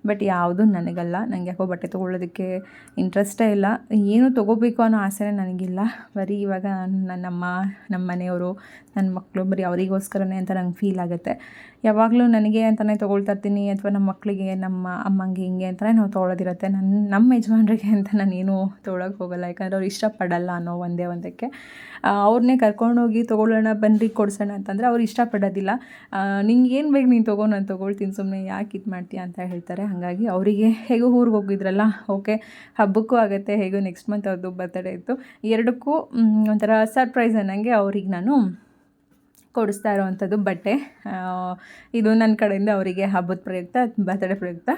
ಬಟ್ ಯಾವುದು ನನಗಲ್ಲ ನನಗೆ ಯಾಕೋ ಬಟ್ಟೆ ತೊಗೊಳ್ಳೋದಕ್ಕೆ ಇಂಟ್ರೆಸ್ಟೇ ಇಲ್ಲ. ಏನು ತೊಗೋಬೇಕು ಅನ್ನೋ ಆಸೆ ನನಗಿಲ್ಲ. ಬರೀ ಇವಾಗ ನನ್ನಮ್ಮ ನಮ್ಮ ಮನೆಯವರು ನನ್ನ ಮಕ್ಕಳು ಬರೀ ಅವರಿಗೋಸ್ಕರನೇ ಅಂತ ನಂಗೆ ಫೀಲ್ ಆಗುತ್ತೆ. ಯಾವಾಗಲೂ ನನಗೆ ಅಂತಲೇ ತೊಗೊಳ್ತಾ ಇರ್ತೀನಿ ಅಥವಾ ನಮ್ಮ ಮಕ್ಕಳಿಗೆ, ನಮ್ಮ ಅಮ್ಮಂಗೆ ಹಿಂಗೆ ಅಂತಲೇ ನಾವು ತೊಗೊಳೋದಿರುತ್ತೆ. ನನ್ನ ನಮ್ಮ ಯಜಮಾನ್ರಿಗೆ ಅಂತ ನಾನೇನು ತೊಗೊಳಕ್ಕೆ ಹೋಗಲ್ಲ. ಯಾಕಂದರೆ ಅವ್ರು ಇಷ್ಟಪಡಲ್ಲ ಅನ್ನೋ ಒಂದೇ ಒಂದಕ್ಕೆ. ಅವ್ರನ್ನೇ ಕರ್ಕೊಂಡೋಗಿ ತೊಗೊಳ್ಳೋಣ ಬನ್ನಿರಿ ಕೊಡ್ಸೋಣ ಅಂತಂದರೆ ಅವ್ರು ಇಷ್ಟಪಡೋದಿಲ್ಲ. ಏನು ಬೇಕು ನೀನು ತೊಗೊ, ನಾನು ತೊಗೊಳ್ತೀನಿ. ಸುಮ್ಮನೆ ಯಾಕೆ ಇದು ಮಾಡ್ತೀಯ ಅಂತ ಹೇಳ್ತಾರೆ. ಹಾಗಾಗಿ ಅವರಿಗೆ ಹೇಗೂ ಊರಿಗೆ ಹೋಗಿದ್ರಲ್ಲ, ಓಕೆ, ಹಬ್ಬಕ್ಕೂ ಆಗುತ್ತೆ, ಹೇಗೋ ನೆಕ್ಸ್ಟ್ ಮಂತ್ ಅವ್ರದ್ದು ಬರ್ತಡೇ ಇತ್ತು. ಎರಡಕ್ಕೂ ಒಂಥರ ಸರ್ಪ್ರೈಸ್ ಅನ್ನಂಗೆ ಅವ್ರಿಗೆ ನಾನು ಕೊಡಿಸ್ತಾ ಇರೋವಂಥದ್ದು ಬಟ್ಟೆ. ಇದು ನನ್ನ ಕಡೆಯಿಂದ ಅವರಿಗೆ ಹಬ್ಬದ ಪ್ರಯುಕ್ತ ಬರ್ತಡೇ ಪ್ರಯುಕ್ತ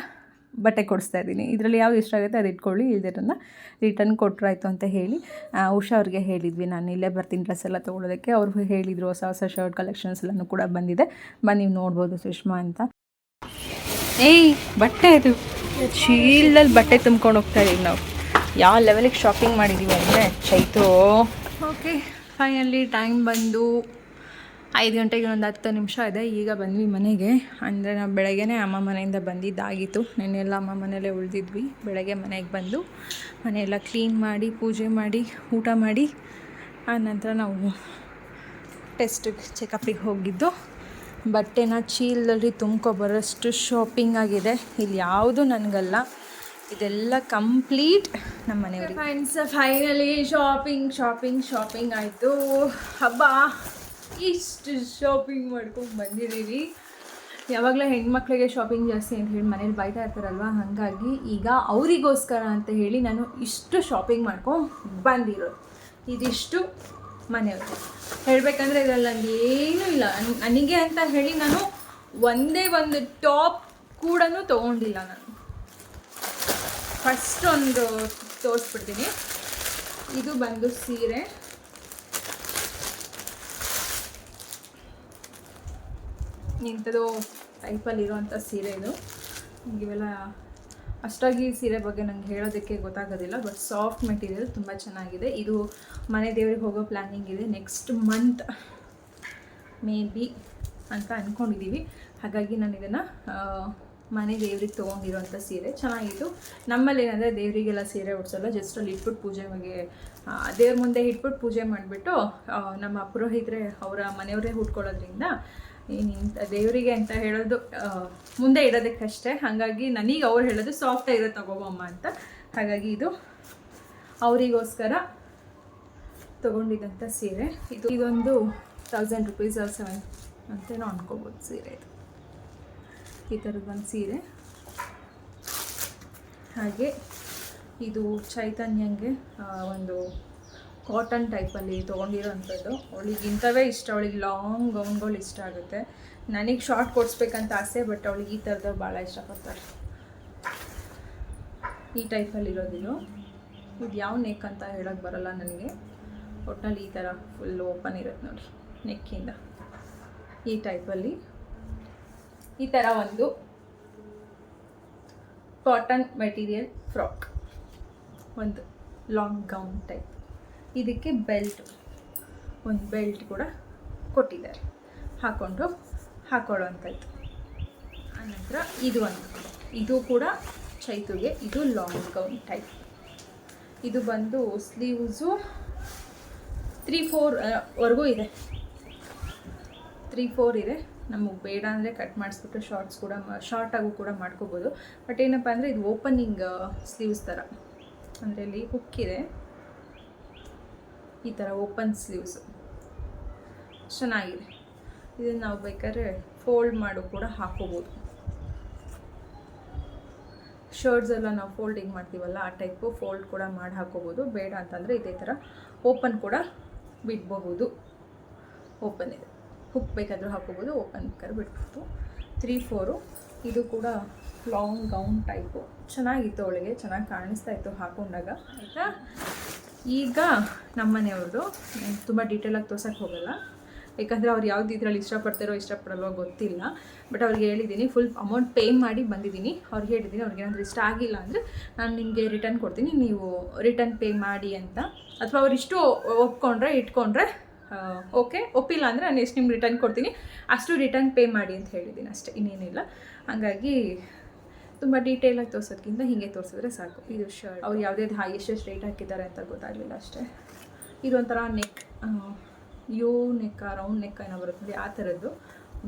ಬಟ್ಟೆ ಕೊಡಿಸ್ತಾ ಇದ್ದೀನಿ. ಇದರಲ್ಲಿ ಯಾವ್ದು ಇಷ್ಟ ಆಗುತ್ತೆ ಅದು ಇಟ್ಕೊಳ್ಳಿ ಇಲ್ದಿರನ್ನ ರಿಟರ್ನ್ ಕೊಟ್ಟರಾಯ್ತು ಅಂತ ಹೇಳಿ. ಉಷಾ ಅವ್ರಿಗೆ ಹೇಳಿದ್ವಿ. ನಾನು ಇಲ್ಲೇ ಬರ್ತೀನಿ ಡ್ರೆಸ್ ಎಲ್ಲ ತೊಗೊಳೋದಕ್ಕೆ. ಅವ್ರು ಹೇಳಿದರು ಹೊಸ ಹೊಸ ಶರ್ಟ್ ಕಲೆಕ್ಷನ್ಸ್ ಎಲ್ಲ ಕೂಡ ಬಂದಿದೆ. ಬಂದು ನೀವು ನೋಡ್ಬೋದು ಸುಷ್ಮಾ ಅಂತ. ಏಯ್, ಬಟ್ಟೆ ಅದು. ಚೀಲದಲ್ಲಿ ಬಟ್ಟೆ ತುಂಬ್ಕೊಂಡು ಹೋಗ್ತಾ ಇದೀವಿ ನಾವು. ಯಾವ ಲೆವೆಲಿಗೆ ಶಾಪಿಂಗ್ ಮಾಡಿದ್ದೀವಿ ಅಂದರೆ, ಚೈತು. ಓಕೆ ಫೈನಲಿ ಟೈಮ್ ಬಂದು ಐದು ಗಂಟೆಗೆ ಒಂದು ಹತ್ತು ನಿಮಿಷ ಇದೆ. ಈಗ ಬಂದ್ವಿ ಮನೆಗೆ. ಅಂದರೆ ನಾವು ಬೆಳಗ್ಗೆ ಅಮ್ಮ ಮನೆಯಿಂದ ಬಂದಿದ್ದಾಗಿತ್ತು. ನೆನ್ನೆಲ್ಲ ಅಮ್ಮ ಮನೆಯಲ್ಲೇ ಉಳಿದಿದ್ವಿ. ಬೆಳಗ್ಗೆ ಮನೆಗೆ ಬಂದು ಮನೆಯೆಲ್ಲ ಕ್ಲೀನ್ ಮಾಡಿ, ಪೂಜೆ ಮಾಡಿ, ಊಟ ಮಾಡಿ ಆ ನಂತರ ನಾವು ಟೆಸ್ಟಿಗೆ ಚೆಕಪ್ಪಿಗೆ ಹೋಗಿದ್ದು. ಬಟ್ಟೆನ ಚೀಲದಲ್ಲಿ ತುಂಬ್ಕೊಬರೋಷ್ಟು ಶಾಪಿಂಗ್ ಆಗಿದೆ. ಇಲ್ಲಿ ಯಾವುದು ನನಗಲ್ಲ. ಇದೆಲ್ಲ ಕಂಪ್ಲೀಟ್ ನಮ್ಮ ಮನೆಯವರಿಗೆ. Friends finally shopping shopping shopping ಆಯಿತು. ಹಬ್ಬ. ಇಷ್ಟು ಶಾಪಿಂಗ್ ಮಾಡ್ಕೊಂಡು ಬಂದಿದ್ದೀವಿ ಯಾವಾಗಲೂ ಹೆಣ್ಮಕ್ಳಿಗೆ ಶಾಪಿಂಗ್ ಜಾಸ್ತಿ ಅಂತ ಹೇಳಿ ಮನೇಲಿ ಬೈತಾ ಇರ್ತಾರಲ್ವ? ಹಾಗಾಗಿ ಈಗ ಅವರಿಗೋಸ್ಕರ ಅಂತ ಹೇಳಿ ನಾನು ಇಷ್ಟು ಶಾಪಿಂಗ್ ಮಾಡ್ಕೊಂಡು ಬಂದಿರೋದು. ಇದಿಷ್ಟು ಮನೆಯವರು ಹೇಳಬೇಕಂದ್ರೆ ಇದರಲ್ಲಿ ನನಗೆ ಏನೂ ಇಲ್ಲ. ನನ್- ನನಗೆ ಅಂತ ಹೇಳಿ ನಾನು ಒಂದೇ ಒಂದು ಟಾಪ್ ಕೂಡ ತೊಗೊಂಡಿಲ್ಲ ನಾನು. ಫಸ್ಟ್ ಒಂದು ತೋರಿಸ್ಬಿಡ್ತೀನಿ. ಇದು ಬಂದು ಸೀರೆ. ಇಂಥದ್ದು ಟೈಪಲ್ಲಿ ಇರುವಂಥ ಸೀರೆ ಇದು. ಇವೆಲ್ಲ ಅಷ್ಟಾಗಿ ಸೀರೆ ಬಗ್ಗೆ ನಂಗೆ ಹೇಳೋದಕ್ಕೆ ಗೊತ್ತಾಗೋದಿಲ್ಲ, ಬಟ್ ಸಾಫ್ಟ್ ಮೆಟೀರಿಯಲ್ ತುಂಬ ಚೆನ್ನಾಗಿದೆ. ಇದು ಮನೆ ದೇವ್ರಿಗೆ ಹೋಗೋ ಪ್ಲ್ಯಾನಿಂಗ್ ಇದೆ. ನೆಕ್ಸ್ಟ್ ಮಂತ್, ಮೇ ಬಿ ಅಂತ ಅಂದ್ಕೊಂಡಿದ್ದೀವಿ ಹಾಗಾಗಿ ನಾನು ಇದನ್ನು ಮನೆ ದೇವ್ರಿಗೆ ತೊಗೊಂಡಿರೋಂಥ ಸೀರೆ. ಚೆನ್ನಾಗಿತ್ತು. ನಮ್ಮಲ್ಲಿ ಏನಂದರೆ ದೇವರಿಗೆಲ್ಲ ಸೀರೆ ಉಡ್ಸಲ್ಲ ಜಸ್ಟ್ ಅಲ್ಲಿ ಇಟ್ಬಿಟ್ಟು ಪೂಜೆ ಬಗ್ಗೆ ದೇವ್ರ ಮುಂದೆ ಇಟ್ಬಿಟ್ಟು ಪೂಜೆ ಮಾಡಿಬಿಟ್ಟು ನಮ್ಮ ಪುರೋಹಿತರೆ ಅವರ ಮನೆಯವರೇ ಉಟ್ಕೊಳ್ಳೋದ್ರಿಂದ ಏನು ಇಂಥ ದೇವರಿಗೆ ಅಂತ ಹೇಳೋದು ಮುಂದೆ ಇಡೋದಕ್ಕಷ್ಟೇ ಹಾಗಾಗಿ ನನಗೆ ಅವ್ರು ಹೇಳೋದು ಸಾಫ್ಟ್ ಇರೋ ತಗೋಬಮ್ಮ ಅಂತ. ಹಾಗಾಗಿ ಇದು ಅವರಿಗೋಸ್ಕರ ತೊಗೊಂಡಿದ್ದಂಥ ಸೀರೆ. ಇದು ಇದೊಂದು ತೌಸಂಡ್ ರುಪೀಸ್ ಆರ್ ಸೆವೆನ್ ಅಂತೇನೋ ಅನ್ಕೋಬೋದು ಸೀರೆ ಇದು. ಈ ಥರದ್ದು ಒಂದು ಸೀರೆ. ಹಾಗೆ ಇದು ಚೈತನ್ಯಂಗೆ ಒಂದು ಕಾಟನ್ ಟೈಪಲ್ಲಿ ತೊಗೊಂಡಿರೋಂಥದ್ದು. ಅವಳಿಗೆ ಇಂಥವೇ ಇಷ್ಟ, ಅವಳಿಗೆ ಲಾಂಗ್ ಗೌನ್ಗಳು ಇಷ್ಟ ಆಗುತ್ತೆ. ನನಗೆ ಶಾರ್ಟ್ ಕೊಡಿಸ್ಬೇಕಂತ ಆಸೆ ಬಟ್ ಅವಳಿಗೆ ಈ ಥರದ್ದು ಭಾಳ ಇಷ್ಟಪಡ್ತಾರೆ. ಈ ಟೈಪಲ್ಲಿ ಇರೋದಿದು. ಇದು ಯಾವ ನೆಕ್ ಅಂತ ಹೇಳೋಕ್ಕೆ ಬರಲ್ಲ ನನಗೆ. ಒಟ್ಟಲ್ಲಿ ಈ ಥರ ಫುಲ್ ಓಪನ್ ಇರುತ್ತೆ ನೋಡಿ ನೆಕ್ಕಿಂದ. ಈ ಟೈಪಲ್ಲಿ ಈ ಥರ ಒಂದು ಕಾಟನ್ ಮೆಟೀರಿಯಲ್ ಫ್ರಾಕ್ ಒಂದು ಲಾಂಗ್ ಗೌನ್ ಟೈಪ್ ಇದಕ್ಕೆ ಬೆಲ್ಟ್, ಒಂದು ಬೆಲ್ಟ್ ಕೂಡ ಕೊಟ್ಟಿದ್ದಾರೆ. ಹಾಕ್ಕೊಂಡು ಹಾಕೊಳ್ಳೋವಂಥದ್ದು ಆನಂತರ ಇದು ಒಂದು. ಇದು ಕೂಡ ಚೈತುಗೆ, ಇದು ಲಾಂಗ್ ಗೌನ್ ಟೈಪ್ ಇದು ಬಂದು ಸ್ಲೀವ್ಸು ತ್ರೀ ಫೋರ್ ವರೆಗೂ ಇದೆ. ತ್ರೀ ಫೋರ್ ಇದೆ. ನಮಗೆ ಬೇಡ ಅಂದರೆ ಕಟ್ ಮಾಡಿಸ್ಬಿಟ್ಟು ಶಾರ್ಟ್ಸ್ ಕೂಡ ಶಾರ್ಟ್ ಆಗೂ ಕೂಡ ಮಾಡ್ಕೋಬೋದು. ಬಟ್ ಏನಪ್ಪ ಅಂದರೆ ಇದು ಓಪನಿಂಗ್ ಸ್ಲೀವ್ಸ್ ಥರ ಅಂದರೆ ಇಲ್ಲಿ ಹುಕ್ಕಿದೆ ಈ ಥರ ಓಪನ್ ಸ್ಲೀವ್ಸ್. ಚೆನ್ನಾಗಿದೆ. ಇದನ್ನು ನಾವು ಬೇಕಾದ್ರೆ ಫೋಲ್ಡ್ ಮಾಡು ಕೂಡ ಹಾಕೋಬೋದು. ಶರ್ಟ್ಸ್ ಎಲ್ಲ ನಾವು ಫೋಲ್ಡಿಂಗ್ ಮಾಡ್ತೀವಲ್ಲ ಆ ಟೈಪು ಫೋಲ್ಡ್ ಕೂಡ ಮಾಡಿ ಹಾಕೋಬೋದು. ಬೇಡ ಅಂತಂದರೆ ಇದೇ ಥರ ಓಪನ್ ಕೂಡ ಬಿಡಬಹುದು. ಓಪನ್ ಇದೆ. ಹುಕ್ ಬೇಕಾದರೂ ಹಾಕೋಬೋದು, ಓಪನ್ ಬೇಕಾದ್ರೆ ಬಿಡ್ಬೋದು ತ್ರೀ, ಫೋರು, ಇದು ಕೂಡ ಲಾಂಗ್ ಗೌನ್ ಟೈಪು. ಚೆನ್ನಾಗಿತ್ತು ಅವಳಿಗೆ, ಚೆನ್ನಾಗಿ ಕಾಣಿಸ್ತಾ ಇತ್ತು ಹಾಕೊಂಡಾಗ. ಆಯಿತಾ? ಈಗ ನಮ್ಮ ಮನೆಯವ್ರದ್ದು ತುಂಬ ಡೀಟೇಲಾಗಿ ತೋರ್ಸೋಕ್ಕೆ ಹೋಗಲ್ಲ. ಯಾಕಂದರೆ ಅವ್ರು ಯಾವ್ದು ಇದ್ರಲ್ಲಿ ಇಷ್ಟಪಡ್ತಾರೋ, ಇಷ್ಟಪಡಲ್ವೋ ಗೊತ್ತಿಲ್ಲ. ಬಟ್ ಅವ್ರಿಗೆ ಹೇಳಿದ್ದೀನಿ ಫುಲ್ ಅಮೌಂಟ್ ಪೇ ಮಾಡಿ ಬಂದಿದ್ದೀನಿ ಅವ್ರಿಗೆ ಹೇಳಿದ್ದೀನಿ ಅವ್ರಿಗೆ ಏನಾದರೂ ಇಷ್ಟ ಆಗಿಲ್ಲ ಅಂದರೆ ನಾನು ನಿಮಗೆ ರಿಟರ್ನ್ ಕೊಡ್ತೀನಿ. ನೀವು ರಿಟರ್ನ್ ಪೇ ಮಾಡಿ ಅಂತ. ಅಥವಾ ಅವ್ರು ಇಷ್ಟು ಒಪ್ಕೊಂಡ್ರೆ, ಇಟ್ಕೊಂಡ್ರೆ ಓಕೆ ಒಪ್ಪಿಲ್ಲ ಅಂದರೆ ನಾನು ಎಷ್ಟು ನಿಮ್ಗೆ ರಿಟರ್ನ್ ಕೊಡ್ತೀನಿ. ಅಷ್ಟು ರಿಟರ್ನ್ ಪೇ ಮಾಡಿ ಅಂತ ಹೇಳಿದ್ದೀನಿ ಅಷ್ಟೇ, ಇನ್ನೇನಿಲ್ಲ. ಹಾಗಾಗಿ ತುಂಬ ಡೀಟೇಲಾಗಿ ತೋರ್ಸೋದ್ಕಿಂತ ಹೀಗೆ ತೋರಿಸಿದ್ರೆ ಸಾಕು. ಇದು ಶರ್ಟ್ ಅವ್ರು ಯಾವುದೇ ಹೈ ಎಷ್ಟೆಷ್ಟು ರೇಟ್ ಹಾಕಿದ್ದಾರೆ ಅಂತ ಗೊತ್ತಾಗಲಿಲ್ಲ ಅಷ್ಟೇ. ಇದೊಂಥರ ನೆಕ್ ಯೋ ನೆಕ್ಕ ರೌಂಡ್ ನೆಕ್ ಏನೋ ಬರುತ್ತೆ ಆ ಥರದ್ದು.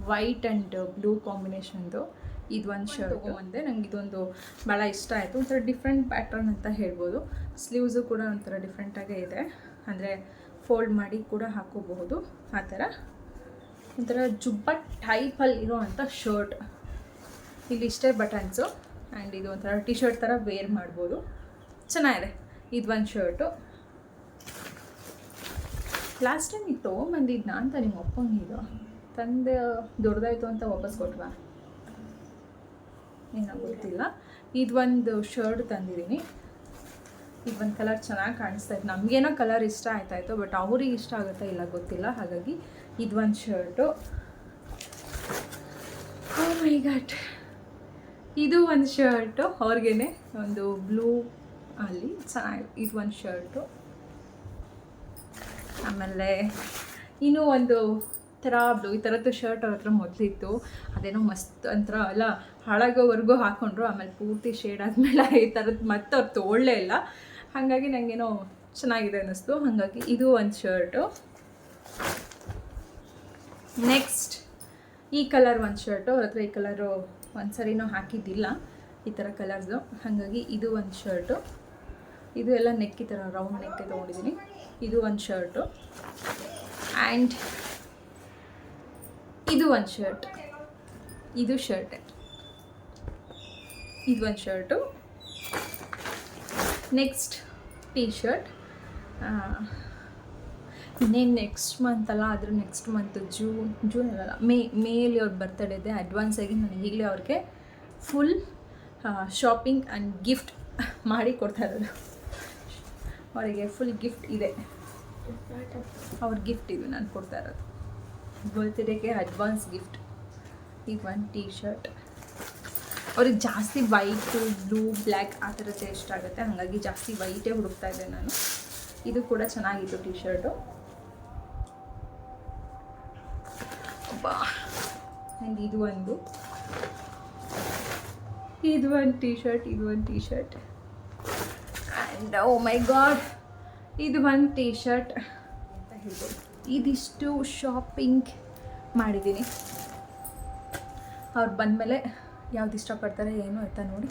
ವೈಟ್ ಆ್ಯಂಡ್ ಬ್ಲೂ ಕಾಂಬಿನೇಷನ್ದು ಇದು ಒಂದು ಶರ್ಟ್ ತೊಗೊಂಬಂದೆ. ನಂಗೆ ಇದೊಂದು ಭಾಳ ಇಷ್ಟ ಆಯಿತು. ಒಂಥರ ಡಿಫ್ರೆಂಟ್ ಪ್ಯಾಟರ್ನ್ ಅಂತ ಹೇಳ್ಬೋದು. ಸ್ಲೀವ್ಸು ಕೂಡ ಒಂಥರ ಡಿಫ್ರೆಂಟಾಗೇ ಇದೆ. ಅಂದರೆ ಫೋಲ್ಡ್ ಮಾಡಿ ಕೂಡ ಹಾಕೋಬಹುದು. ಆ ಥರ. ಒಂಥರ ಜುಬ್ಬ ಟೈಪಲ್ಲಿ ಇರೋ ಅಂಥ ಶರ್ಟ್ ಇಲ್ಲಿ ಇಷ್ಟೇ ಬಟನ್ಸು ಆ್ಯಂಡ್ ಇದು ಒಂಥರ ಟಿ ಶರ್ಟ್ ಥರ ವೇರ್ ಮಾಡ್ಬೋದು. ಚೆನ್ನಾಗಿದೆ. ಇದು ಒಂದು ಶರ್ಟು ಲಾಸ್ಟ್ ಟೈಮ್ ಇದು ನಾನು ಅಂತ ನಿಮ್ಮ ಅಪ್ಪಂಗಿದು. ತಂದೆ ದೊಡ್ಡದಾಯಿತು ಅಂತ ವಾಪಸ್ ಕೊಟ್ವಾ ಏನೋ ಗೊತ್ತಿಲ್ಲ. ಇದು ಒಂದು ಶರ್ಟ್ ತಂದಿದ್ದೀನಿ. ಇದು ಒಂದು ಕಲರ್ ಚೆನ್ನಾಗಿ ಕಾಣಿಸ್ತಾ ಇತ್ತು. ನಮಗೇನೋ ಕಲರ್ ಇಷ್ಟ ಆಯ್ತಾಯಿತ್ತು ಬಟ್ ಅವ್ರಿಗೆ ಇಷ್ಟ ಆಗುತ್ತಾ ಇಲ್ಲ ಗೊತ್ತಿಲ್ಲ. ಹಾಗಾಗಿ ಇದು ಒಂದು ಶರ್ಟು ಮೈ ಗಾಟ್ ಇದು ಒಂದು ಶರ್ಟು ಅವ್ರಿಗೇನೆ ಒಂದು ಬ್ಲೂ ಅಲ್ಲಿ ಚೆನ್ನಾಗಿ ಇದು ಒಂದು ಶರ್ಟು ಆಮೇಲೆ ಇನ್ನೂ ಒಂದು ಥರ ಬ್ಲೂ ಈ ಥರದ್ದು ಶರ್ಟ್ ಅವ್ರ ಹತ್ರ ಮೊದಲಿತ್ತು. ಅದೇನೋ ಮಸ್ತ್ ಒಂಥರ ಎಲ್ಲ ಹಾಳಾಗೋವರೆಗೂ ಹಾಕ್ಕೊಂಡ್ರು ಆಮೇಲೆ ಪೂರ್ತಿ ಶೇಡ್ ಆದಮೇಲೆ ಈ ಥರದ್ದು ಮತ್ತೆ ಅವ್ರು ತೊಗೊಳ್ಳೇ ಇಲ್ಲ. ಹಾಗಾಗಿ ನನಗೇನೋ ಚೆನ್ನಾಗಿದೆ ಅನ್ನಿಸ್ತು. ಹಾಗಾಗಿ ಇದು ಒಂದು ಶರ್ಟು ನೆಕ್ಸ್ಟ್ ಈ ಕಲರ್ ಒಂದು ಶರ್ಟು ಅವ್ರ ಹತ್ರ ಈ ಕಲರು ಒಂದು ಸರಿನೂ ಹಾಕಿದ್ದಿಲ್ಲ ಈ ಥರ ಕಲರ್ಸು ಹಾಗಾಗಿ ಇದು ಒಂದು ಶರ್ಟು ಇದು ಎಲ್ಲ ನೆಕ್ ಈ ಥರ ರೌಂಡ್ ನೆಕ್ ತೊಗೊಂಡಿದ್ದೀನಿ. ಇದು ಒಂದು ಶರ್ಟು ಆ್ಯಂಡ್ ಇದು ಒಂದು ಶರ್ಟ್ ಇದು ಶರ್ಟ್ ಇದು ಒಂದು ಶರ್ಟು ನೆಕ್ಸ್ಟ್ ಟೀ ಶರ್ಟ್ ಇನ್ನೇನು ನೆಕ್ಸ್ಟ್ ಅಲ್ಲ ಅದ್ರ ನೆಕ್ಸ್ಟ್ ಮಂತ್ ಜೂನ್ ಜೂನ್ ಅಲ್ಲ, ಮೇ, ಮೇಲಿ ಅವ್ರ ಬರ್ತಡೇ ಇದೆ. ಅಡ್ವಾನ್ಸ್ ಆಗಿ ನಾನು ಈಗಲೇ ಅವ್ರಿಗೆ ಫುಲ್ ಶಾಪಿಂಗ್ ಆ್ಯಂಡ್ ಗಿಫ್ಟ್ ಮಾಡಿ ಕೊಡ್ತಾ ಇರೋದು. ಅವರಿಗೆ ಫುಲ್ ಗಿಫ್ಟ್ ಇದೆ. ಅವ್ರ ಗಿಫ್ಟ್ ಇದು ನಾನು ಕೊಡ್ತಾ ಇರೋದು. ಬರ್ತ್ಡೇಗೆ ಅಡ್ವಾನ್ಸ್ ಗಿಫ್ಟ್ ಈಗ ಒಂದು ಟೀ ಶರ್ಟ್ ಅವ್ರಿಗೆ ಜಾಸ್ತಿ ವೈಟು ಬ್ಲೂ ಬ್ಲ್ಯಾಕ್ ಆ ಥರದ್ದೇ ಇಷ್ಟ ಆಗುತ್ತೆ. ಹಾಗಾಗಿ ಜಾಸ್ತಿ ವೈಟೇ ಹುಡುಕ್ತಾ ಇದ್ದೆ ನಾನು. ಇದು ಕೂಡ ಚೆನ್ನಾಗಿತ್ತು ಟೀ ಶರ್ಟು ಬಾ ಆ್ಯಂಡ್ ಇದು ಒಂದು. ಇದು ಒಂದು ಟೀ ಶರ್ಟ್ ಇದು ಒಂದು T shirt and oh my god ಇದು ಒಂದು ಟೀ ಶರ್ಟ್ ಅಂತ ಹೇಳ್ಬೋದು ಇದಿಷ್ಟು ಶಾಪಿಂಗ್ ಮಾಡಿದ್ದೀನಿ. ಅವ್ರು ಬಂದಮೇಲೆ ಯಾವ್ದು ಇಷ್ಟಪಡ್ತಾರೆ ಏನು ಅಂತ ನೋಡಿ.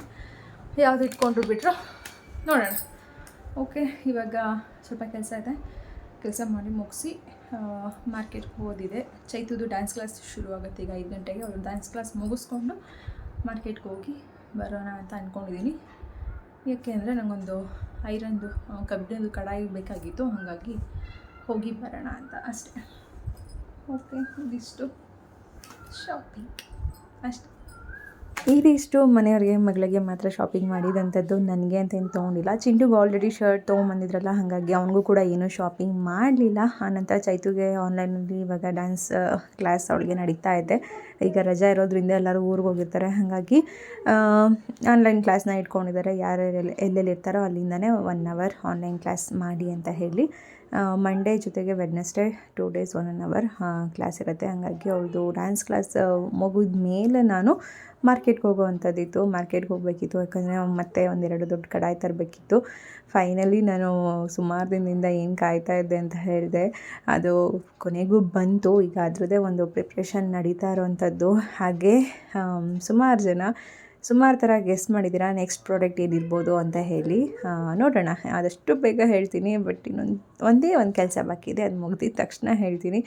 ಯಾವ್ದು ಇಟ್ಕೊಂಡ್ರು ಬಿಟ್ರು. ನೋಡೋಣ. ಓಕೆ ಇವಾಗ ಸ್ವಲ್ಪ ಕೆಲಸ ಇದೆ. ಕೆಲಸ ಮಾಡಿ ಮುಗಿಸಿ. ಮಾರ್ಕೆಟ್ಗೆ ಹೋದಿದೆ. ಚೈತುದು ಡ್ಯಾನ್ಸ್ ಕ್ಲಾಸ್ ಶುರು ಆಗುತ್ತೆ ಈಗ ಐದು ಗಂಟೆಗೆ. ಅವರು ಡ್ಯಾನ್ಸ್ ಕ್ಲಾಸ್ ಮುಗಿಸ್ಕೊಂಡು ಮಾರ್ಕೆಟ್ಗೆ ಹೋಗಿ ಬರೋಣ ಅಂತ ಅಂದ್ಕೊಂಡಿದ್ದೀನಿ ಯಾಕೆ ಅಂದರೆ ನನಗೊಂದು ಐರನ್ದು ಕಬ್ಬಿಣದ್ದು ಕಡಾಯಿ ಬೇಕಾಗಿತ್ತು. ಹಾಗಾಗಿ ಹೋಗಿ ಬರೋಣ ಅಂತ ಅಷ್ಟೇ. ಓಕೆ ಇದಿಷ್ಟು. ಶಾಪಿಂಗ್ ಅಷ್ಟೇ. ಇದಿಷ್ಟು ಮನೆಯವ್ರಿಗೆ, ಮಗಳಿಗೆ ಮಾತ್ರ ಶಾಪಿಂಗ್ ಮಾಡಿದಂಥದ್ದು ನನಗೆ ಅಂತ ಏನು ತೊಗೊಂಡಿಲ್ಲ. ಚಿಂಟುಗೆ ಆಲ್ರೆಡಿ ಶರ್ಟ್ ತೊಗೊಂಬಂದಿದ್ರಲ್ಲ, ಹಾಗಾಗಿ ಅವನಿಗೂ ಕೂಡ ಏನೂ ಶಾಪಿಂಗ್ ಮಾಡಲಿಲ್ಲ. ಆನಂತರ ಚೈತುಗೆ ಆನ್ಲೈನಲ್ಲಿ ಇವಾಗ ಡ್ಯಾನ್ಸ್ ಕ್ಲಾಸ್ ಅವಳಿಗೆ ನಡೀತಾ ಇದೆ. ಈಗ ರಜಾ ಇರೋದ್ರಿಂದ ಎಲ್ಲರೂ ಊರಿಗೆ ಹೋಗಿರ್ತಾರೆ. ಹಾಗಾಗಿ ಆನ್ಲೈನ್ ಕ್ಲಾಸ್ನ ಇಟ್ಕೊಂಡಿದ್ದಾರೆ. ಯಾರ್ಯಾರು ಎಲ್ಲೆಲ್ಲಿ ಇರ್ತಾರೋ ಅಲ್ಲಿಂದನೇ ಒನ್ ಅವರ್ ಆನ್ಲೈನ್ ಕ್ಲಾಸ್ ಮಾಡಿ ಅಂತ ಹೇಳಿ. ಮಂಡೇ ಜೊತೆಗೆ Wednesday two days one an hour class ಇರುತ್ತೆ. ಹಾಗಾಗಿ ಅವ್ರದ್ದು ಡ್ಯಾನ್ಸ್ ಕ್ಲಾಸ್ ಮುಗಿದ ಮೇಲೆ ನಾನು ಮಾರ್ಕೆಟ್ಗೆ ಹೋಗೋವಂಥದ್ದಿತ್ತು. ಮಾರ್ಕೆಟ್ಗೆ ಹೋಗಬೇಕಿತ್ತು, ಯಾಕಂದರೆ ಮತ್ತೆ ಒಂದೆರಡು ದೊಡ್ಡ ಕಡಾಯಿ ತರಬೇಕಿತ್ತು. ಫೈನಲಿ ನಾನು ಸುಮಾರು ದಿನದಿಂದ ಏನು ಕಾಯ್ತಾ ಇದ್ದೆ ಅಂತ ಹೇಳಿದೆ. ಅದು ಕೊನೆಗೂ ಬಂತು. ಈಗ ಅದರದ್ದೇ ಒಂದು ಪ್ರಿಪ್ರೇಷನ್ ನಡೀತಾ ಇರೋವಂಥದ್ದು. ಹಾಗೆ ಸುಮಾರು ಜನ ಸುಮಾರು ಥರ ಗೆಸ್ ಮಾಡಿದ್ದೀರಾ ನೆಕ್ಸ್ಟ್ ಪ್ರಾಡಕ್ಟ್ ಏನಿರ್ಬೋದು ಅಂತ ಹೇಳಿ. ನೋಡೋಣ. ಆದಷ್ಟು ಬೇಗ ಹೇಳ್ತೀನಿ ಬಟ್ ಇನ್ನೊಂದು, ಒಂದೇ ಒಂದು ಕೆಲಸ ಬಾಕಿ ಇದೆ, ಅದು ಮುಗ್ದಿದ ತಕ್ಷಣ ಹೇಳ್ತೀನಿ.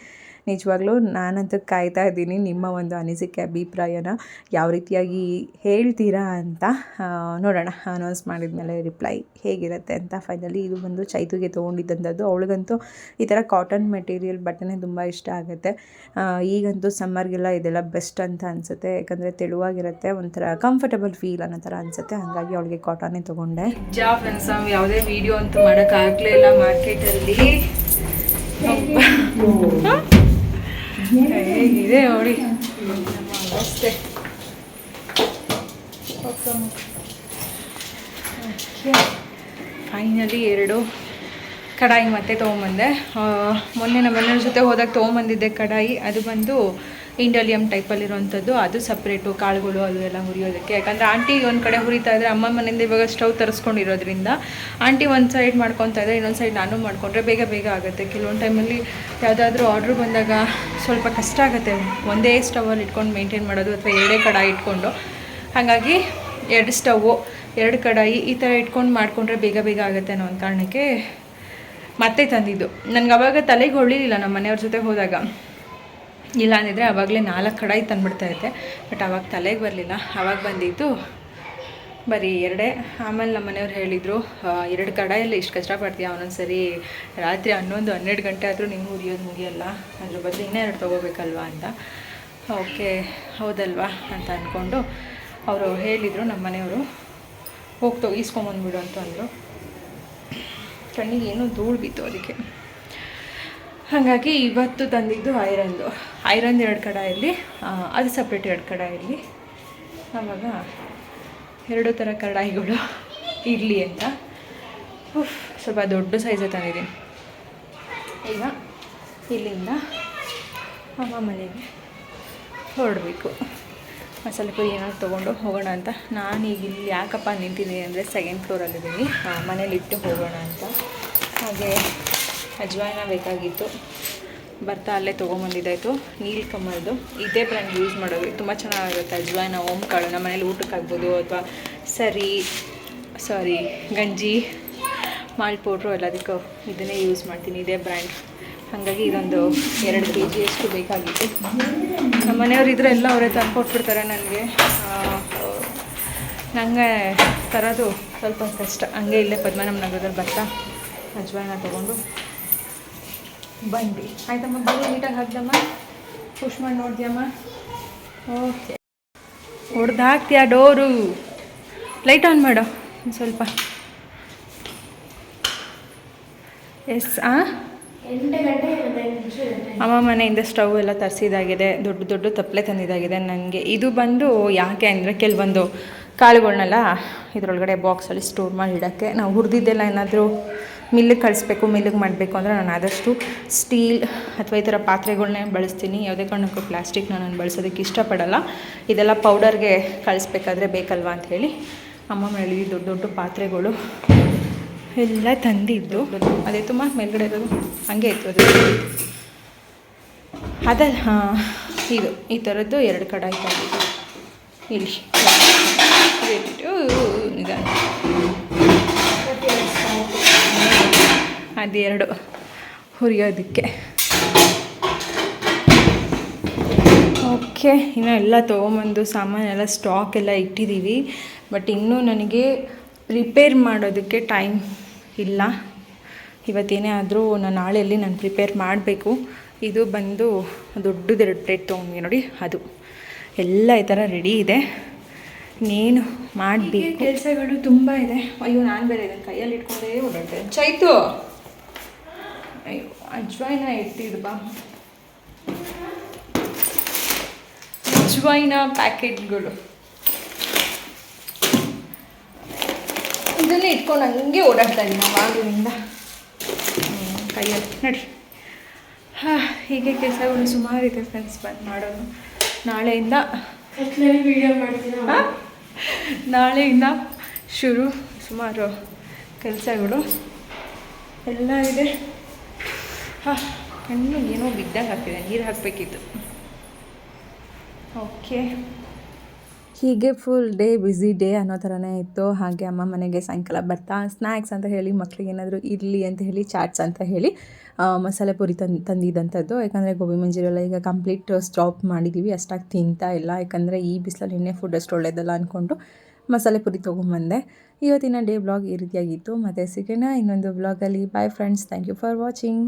ನಿಜವಾಗ್ಲೂ ನಾನಂತೂ ಕಾಯ್ತಾ ಇದ್ದೀನಿ ನಿಮ್ಮ ಒಂದು ಅನಿಸಿಕೆ, ಅಭಿಪ್ರಾಯನ ಯಾವ ರೀತಿಯಾಗಿ ಹೇಳ್ತೀರಾ ಅಂತ. ನೋಡೋಣ. ಅನೌನ್ಸ್ ಮಾಡಿದ್ಮೇಲೆ ರಿಪ್ಲೈ ಹೇಗಿರುತ್ತೆ ಅಂತ ಫೈನಲಿ ಇದು ಬಂದು ಚೈತುಗೆ ತೊಗೊಂಡಿದ್ದಂಥದ್ದು. ಅವಳಿಗಂತೂ ಈ ಥರ ಕಾಟನ್ ಮೆಟೀರಿಯಲ್ ಬಟ್ಟೆನೇ ತುಂಬ ಇಷ್ಟ ಆಗುತ್ತೆ. ಈಗಂತೂ ಸಮ್ಮರ್ಗೆಲ್ಲ ಇದೆಲ್ಲ ಬೆಸ್ಟ್ ಅಂತ ಅನಿಸುತ್ತೆ. ಯಾಕಂದರೆ ತೆಳುವಾಗಿರುತ್ತೆ, ಒಂಥರ ಕಂಫರ್ಟಬಲ್ ಫೀಲ್ ಅನ್ನೋ ಥರ ಅನಿಸುತ್ತೆ. ಹಾಗಾಗಿ ಅವಳಿಗೆ ಕಾಟನ್ನೇ ತೊಗೊಂಡೆ. ಜಾ ಫ್ರೆಂಡ್ಸ್ ನಾವು ಯಾವುದೇ ವಿಡಿಯೋ ಅಂತೂ ಮಾಡೋಕ್ಕಾಗಲೇ ಇಲ್ಲ ಮಾರ್ಕೆಟಲ್ಲಿ ಹೇಗಿದೆ ನೋಡಿ. ಅಷ್ಟೇ. ಫೈನಲಿ ಎರಡು ಕಡಾಯಿ ಮತ್ತೆ ತೊಗೊಂಬಂದೆ. ಮೊನ್ನೆ ನಮ್ಮ ಮನೆಯವ್ರ ಜೊತೆ ಹೋದಾಗ ತೊಗೊಂಬಂದಿದ್ದೆ ಕಡಾಯಿ. ಅದು ಬಂದು ಇಂಡಲಿಯಮ್ ಟೈಪಲ್ಲಿರುವಂಥದ್ದು ಅದು ಸಪ್ರೇಟು ಕಾಳುಗಳು, ಅದು ಎಲ್ಲ ಹುರಿಯೋದಕ್ಕೆ. ಯಾಕಂದರೆ ಆಂಟಿ ಒಂದು ಕಡೆ ಹುರಿತಾ ಇದ್ದರೆ ಅಮ್ಮ ಮನೆಯಿಂದ ಇವಾಗ ಸ್ಟವ್ ತರಿಸ್ಕೊಂಡಿರೋದ್ರಿಂದ ಆಂಟಿ ಒಂದು ಸೈಡ್ ಮಾಡ್ಕೊತಾ ಇದ್ದರೆ ಇನ್ನೊಂದು ಸೈಡ್ ನಾನು ಮಾಡಿಕೊಂಡ್ರೆ ಬೇಗ ಬೇಗ ಆಗುತ್ತೆ. ಕೆಲವೊಂದು ಟೈಮಲ್ಲಿ ಯಾವುದಾದ್ರೂ ಆರ್ಡ್ರ್ ಬಂದಾಗ ಸ್ವಲ್ಪ ಕಷ್ಟ ಆಗುತ್ತೆ. ಒಂದೇ ಸ್ಟವಲ್ಲಿ ಇಟ್ಕೊಂಡು ಮೇಂಟೈನ್ ಮಾಡೋದು ಅಥವಾ ಎರಡೇ ಕಡಾಯಿ ಇಟ್ಕೊಂಡು. ಹಾಗಾಗಿ ಎರಡು ಸ್ಟವ್ವು ಎರಡು ಕಡಾಯಿ ಈ ಥರ ಇಟ್ಕೊಂಡು ಮಾಡಿಕೊಂಡ್ರೆ ಬೇಗ ಬೇಗ ಆಗುತ್ತೆ ಅನ್ನೋ ಒಂದು ಕಾರಣಕ್ಕೆ ಮತ್ತೆ ತಂದಿದ್ದು. ನನಗೆ ಅವಾಗ ತಲೆಗೆ ಹೊಳಿಲಿಲ್ಲ ನಮ್ಮ ಮನೆಯವ್ರ ಜೊತೆ ಹೋದಾಗ. ಇಲ್ಲ ಅಂದಿದ್ರೆ ಆವಾಗಲೇ ನಾಲ್ಕು ಕಡಾಯಿ ತಂದುಬಿಡ್ತಾ ಇದ್ದೆ. ಬಟ್ ಆವಾಗ ತಲೆಗೆ ಬರಲಿಲ್ಲ. ಆವಾಗ ಬಂದಿದ್ದು ಬರೀ ಎರಡೇ. ಆಮೇಲೆ ನಮ್ಮ ಮನೆಯವ್ರು ಹೇಳಿದರು ಎರಡು ಕಡಾಯಲ್ಲಿ ಇಷ್ಟು ಕಷ್ಟಪಡ್ತೀಯ? ಒಂದೊಂದು ಸರಿ ರಾತ್ರಿ ಹನ್ನೊಂದು, ಹನ್ನೆರಡು ಗಂಟೆ ಆದರೂ ನೀವು ಉರಿಯೋದು ಮುಗಿಯಲ್ಲ. ಅದ್ರ ಬದಲು ಇನ್ನೂ ಎರಡು ತೊಗೋಬೇಕಲ್ವಾ? ಅಂತ. ಓಕೆ, ಹೌದಲ್ವಾ? ಅಂತ ಅಂದ್ಕೊಂಡು ಅವರು ಹೇಳಿದರು ನಮ್ಮ ಮನೆಯವರು. ಹೋಗಿ ಈಸ್ಕೊಂಬಂದ್ಬಿಡು ಅಂತ ಅಂದರು. ಕಣ್ಣಿಗೆ ಏನೂ ಧೂಳು ಬಿತ್ತು ಅದಕ್ಕೆ. ಹಾಗಾಗಿ ಇವತ್ತು ತಂದಿದ್ದು ಐರನ್ದು ಐರನ್ ಎರಡು ಕಡಾಯಲ್ಲಿ ಇರಲಿ ಅದು ಸಪ್ರೇಟ್ ಎರಡು ಕಡಾಯಲ್ಲಿ. ಆವಾಗ ಎರಡು ಥರ ಕಡಾಯಿಗಳು ಇರಲಿ ಅಂತ. ಉಫ್, ಸ್ವಲ್ಪ ದೊಡ್ಡ ಸೈಜೇ ತಂದಿದ್ದೀನಿ. ಈಗ ಇಲ್ಲಿಂದ ಅಮ್ಮ ಮನೆಗೆ ಹೊರಡಬೇಕು. ಮಸಾಲೆ ಪುರಿ ಏನಾದ್ರು ತೊಗೊಂಡು ಹೋಗೋಣ ಅಂತ. ನಾನು ಈಗ ಇಲ್ಲಿ ಯಾಕಪ್ಪ ನಿಂತಿದ್ದೀನಿ ಅಂದರೆ ಸೆಕೆಂಡ್ ಫ್ಲೋರಲ್ಲಿದ್ದೀನಿ ಮನೇಲಿ ಇಟ್ಟು ಹೋಗೋಣ ಅಂತ. ಹಾಗೆ ಅಜ್ವಾಯಿನ ಬೇಕಾಗಿತ್ತು. ಬರ್ತಾ ಅಲ್ಲೇ ತೊಗೊಂಬಂದಿದ್ದಾಯಿತು. ನೀಲ್ ಕಮಲ್ದು ಇದೇ ಬ್ರ್ಯಾಂಡ್ ಯೂಸ್ ಮಾಡೋದು. ತುಂಬ ಚೆನ್ನಾಗಿರುತ್ತೆ ಅಜ್ವಾಯಿನ, ಓಮ್ ಕಾಳು. ನಮ್ಮ ಮನೇಲಿ ಊಟಕ್ಕೆ ಆಗ್ಬೋದು ಅಥವಾ ಸರಿ ಸಾರಿ ಗಂಜಿ, ಮಾಲ್ ಪೌಡ್ರು ಎಲ್ಲದಕ್ಕೂ ಇದನ್ನೇ ಯೂಸ್ ಮಾಡ್ತೀನಿ. ಇದೇ ಬ್ರ್ಯಾಂಡ್ ಹಾಗಾಗಿ ಇದೊಂದು ಎರಡು ಕೆ ಜಿಯಷ್ಟು ಬೇಕಾಗಿತ್ತು. ನಮ್ಮ ಮನೆಯವ್ರು ಇದ್ರೆ ಎಲ್ಲ ಅವರೇ ತಂದ್ಕೊಟ್ಬಿಡ್ತಾರೆ ನನಗೆ. ನನಗೆ ತರೋದು ಸ್ವಲ್ಪ ಕಷ್ಟ. ಹಂಗೆ ಇಲ್ಲೇ ಪದ್ಮನಾಭ ನಗರದಲ್ಲಿ ಬರ್ತಾ ಅಜ್ವಾಯಿನ ತೊಗೊಂಡು. ಬಂದ್ವಿ ಆಯ್ತಮ್ಮ ಬರೀ ನೀಟಾಗಿ ಹಾಕ್ದಮ್ಮ? ಪುಷ್ ಮಾಡಿ ನೋಡ್ದ್ಯಮ್ಮ? ಓಕೆ ಹೊಡ್ದು ಹಾಕ್ತೀಯ ಡೋರು? ಲೈಟ್ ಆನ್ ಮಾಡು ಒಂದು ಸ್ವಲ್ಪ. ಎಸ್ ಆ? ಅಮ್ಮ ಮನೆಯಿಂದ ಸ್ಟವ್ ಎಲ್ಲ ತರಿಸಿದಾಗಿದೆ ದೊಡ್ಡ ದೊಡ್ಡ ತಪ್ಪಲೆ ತಂದಿದ್ದಾಗಿದೆ ನನಗೆ ಇದು ಬಂದು ಯಾಕೆ ಅಂದರೆ ಕೆಲವೊಂದು ಕಾಳುಗಳನ್ನೆಲ್ಲ ಇದರೊಳಗಡೆ ಬಾಕ್ಸಲ್ಲಿ ಸ್ಟೋರ್ ಮಾಡಿ ಇಡೋಕ್ಕೆ. ನಾವು ಹುರಿದಿದ್ದೆಲ್ಲ ಏನಾದರೂ ಮಿಲ್ಲಿಗೆ ಕಳಿಸ್ಬೇಕು ಮಿಲ್ಲಿಗೆ ಮಾಡಬೇಕು ಅಂದರೆ ನಾನು ಆದಷ್ಟು ಸ್ಟೀಲ್ ಅಥವಾ ಈ ಥರ ಪಾತ್ರೆಗಳನ್ನೇ ಬಳಸ್ತೀನಿ. ಯಾವುದೇ ಕಾರಣಕ್ಕೂ ಪ್ಲಾಸ್ಟಿಕ್ನ ನಾನು ಬಳಸೋದಕ್ಕೆ ಇಷ್ಟಪಡಲ್ಲ. ಇದೆಲ್ಲ ಪೌಡರ್ಗೆ ಕಳಿಸ್ಬೇಕಾದ್ರೆ ಬೇಕಲ್ವ ಅಂತ ಹೇಳಿ ಅಮ್ಮ ಮನೇಲಿ ದೊಡ್ಡ ದೊಡ್ಡ ಪಾತ್ರೆಗಳು ಎಲ್ಲ ತಂದಿದ್ದು. ಅದೇ ತುಂಬ ಮೇಲ್ಗಡೆ ಇರೋದು ಹಂಗೆ ಇತ್ತು ಅದು. ಅದ ಇದು, ಈ ಥರದ್ದು ಎರಡು ಕಡಾಯಿ ತಂದಿದ್ದು. ಇಲ್ಲಿ. ನಿಧಾನ ಅದೆರಡು ಹುರಿಯೋದಕ್ಕೆ. ಓಕೆ, ಇನ್ನು ಎಲ್ಲ ತೊಗೊಂಬಂದು ಸಾಮಾನೆಲ್ಲ ಸ್ಟಾಕ್ ಎಲ್ಲ ಇಟ್ಟಿದ್ದೀವಿ. ಬಟ್ ಇನ್ನೂ ನನಗೆ ಪ್ರಿಪೇರ್ ಮಾಡೋದಕ್ಕೆ ಟೈಮ್ ಇಲ್ಲ. ಇವತ್ತೇನೇ ಆದರೂ ನಾನು ನಾಳೆಯಲ್ಲಿ ನಾನು ಪ್ರಿಪೇರ್ ಮಾಡಬೇಕು. ಇದು ಬಂದು ದೊಡ್ಡದು ಎರಡು ಪ್ಲೇಟ್ ತೊಗೊಂಡ್ವಿ ನೋಡಿ, ಅದು. ಎಲ್ಲ ಈ ಥರ ರೆಡಿ ಇದೆ. ನೀನು ಮಾಡಬೇಕು? ಕೆಲಸಗಳು ತುಂಬ ಇದೆ. ಅಯ್ಯೋ, ನಾನು ಬೇರೆ ಇದನ್ನು ಕೈಯಲ್ಲಿ ಇಟ್ಕೊಂಡೇ ಓಡಾಡ್ತೇನೆ ಚೈತು! ಅಜ್ವಾಯಿನ ಇಟ್ಟಿದ್ದು ಬಾ ಅಜ್ವಾಯಿನ ಪ್ಯಾಕೆಟ್ಗಳು. ಇದನ್ನೇ ಇಟ್ಕೊಂಡು ಹಂಗೆ ಓಡಾಡ್ತಾ ಇದ್ದೀನಿ ಅವಾಗಲಿಂದ ಕೈಯಲ್ಲಿ. ನಡಿ ಹಾಂ ಹೀಗೆ ಕೆಲಸಗಳು ಸುಮಾರು ಇದೆ ಫ್ರೆಂಡ್ಸ್ ಬಂದು ಮಾಡೋದು. ನಾಳೆಯಿಂದ ವಿಡಿಯೋ ಮಾಡ್ತೀನಿ? ನಾಳೆಯಿಂದ ಶುರು ಸುಮಾರು ಕೆಲಸಗಳು. ಎಲ್ಲ ಇದೆ. ಹಾಂ, ಹಣ್ಣು ಏನೋ ಬಿದ್ದಂಗೆ ಆಗ್ತಿದೆ ನೀರು ಹಾಕಬೇಕಿತ್ತು. ಓಕೆ. ಹೀಗೆ ಫುಲ್ ಡೇ ಬ್ಯುಸಿ ಡೇ ಅನ್ನೋ ಥರನೇ ಇತ್ತು. ಹಾಗೆ ಅಮ್ಮ ಮನೆಗೆ ಸಾಯಂಕಾಲ ಬರ್ತಾ ಸ್ನ್ಯಾಕ್ಸ್ ಅಂತ ಹೇಳಿ ಮಕ್ಕಳಿಗೆ ಏನಾದರೂ ಇರಲಿ ಅಂತ ಹೇಳಿ ಚಾಟ್ಸ್ ಅಂತ ಹೇಳಿ ಮಸಾಲೆ ಪುರಿ ತಂದು ತಂದಿದ್ದಂಥದ್ದು ಯಾಕಂದರೆ ಗೋಬಿ ಮಂಜೂರಿ ಎಲ್ಲ ಈಗ ಕಂಪ್ಲೀಟ್ ಸ್ಟಾಪ್ ಮಾಡಿದ್ದೀವಿ ಅಷ್ಟಾಗಿ ತಿಂತಾ ಇಲ್ಲ. ಯಾಕಂದರೆ ಈ ಬಿಸಿಲಲ್ಲಿ ಎಣ್ಣೆ ಫುಡ್ ಅಷ್ಟು ಒಳ್ಳೇದಲ್ಲ ಅಂದ್ಕೊಂಡು ಮಸಾಲೆ ಪುರಿ ತೊಗೊಂಬಂದೆ. ಇವತ್ತಿನ ಡೇ ಬ್ಲಾಗ್ ಈ ರೀತಿಯಾಗಿತ್ತು. ಮತ್ತು ಸಿಗೋಣ ಇನ್ನೊಂದು ಬ್ಲಾಗಲ್ಲಿ bye friends thank you for watching